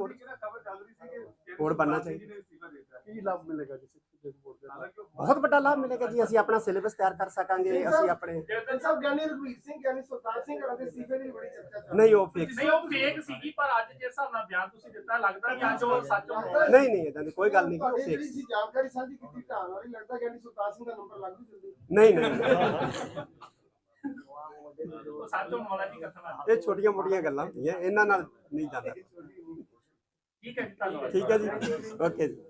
ਹੋਰ ਬਣਨਾ ਚਾਹੀਦਾ। ਕੀ ਲਾਭ ਮਿਲੇਗਾ ਜੀ? ਬਹੁਤ ਵੱਡਾ ਲਾਭ ਮਿਲੇਗਾ ਜੀ ਅਸੀਂ ਆਪਣਾ ਸਿਲੇਬਸ ਤਿਆਰ ਕਰ ਸਕਾਂਗੇ ਅਸੀਂ ਆਪਣੇ ਸਿੰਘ ਸਾਹਿਬ ਗਿਆਨੀ ਰਘਵੀਰ ਸਿੰਘ ਗਿਆਨੀ ਸੁਲਤਾਨ ਸਿੰਘ ਹਰਾਂ ਦੇ ਸੀਫੇ ਦੀ ਬੜੀ ਚਰਚਾ ਚੱਲ ਰਹੀ ਨਹੀਂ ਉਹ ਫਿਕਸ ਨਹੀਂ ਉਹ ਫੇਕ ਸੀਗੀ ਪਰ ਅੱਜ ਜਿਸ ਹਿਸਾਬ ਨਾਲ ਬਿਆਨ ਤੁਸੀਂ ਦਿੱਤਾ ਲੱਗਦਾ ਕਿ ਅੱਜ ਉਹ ਸੱਚ ਹੋਣਾ। ਨਹੀਂ ਨਹੀਂ ਇਦਾਂ ਦੀ ਕੋਈ ਗੱਲ ਨਹੀਂ ਤੁਹਾਡੀ ਉਹ ਜਿਹੜੀ ਸੀ। ਜਾਣਕਾਰੀ ਸਾਂਝੀ ਕੀਤੀ ਢਾਣ ਵਾਲੀ ਲੱਗਦਾ ਗਿਆਨੀ ਸੁਲਤਾਨ ਸਿੰਘ ਦਾ ਨੰਬਰ ਲੱਗ ਜੂ ਜਲਦੀ। ਨਹੀਂ ਨਹੀਂ। ਉਹ ਸੱਚ ਹੋਣ ਵਾਲਾ ਜੀ ਕਥਨ ਇਹ ਛੋਟੀਆਂ ਮੋਟੀਆਂ ਗੱਲਾਂ ਹੁੰਦੀਆਂ ਇਹਨਾਂ ਨਾਲ ਨਹੀਂ ਜਾਂਦਾ। ਠੀਕ ਹੈ ਜੀ ਧੰਨਵਾਦ। ਠੀਕ ਹੈ ਜੀ ਓਕੇ ਜੀ।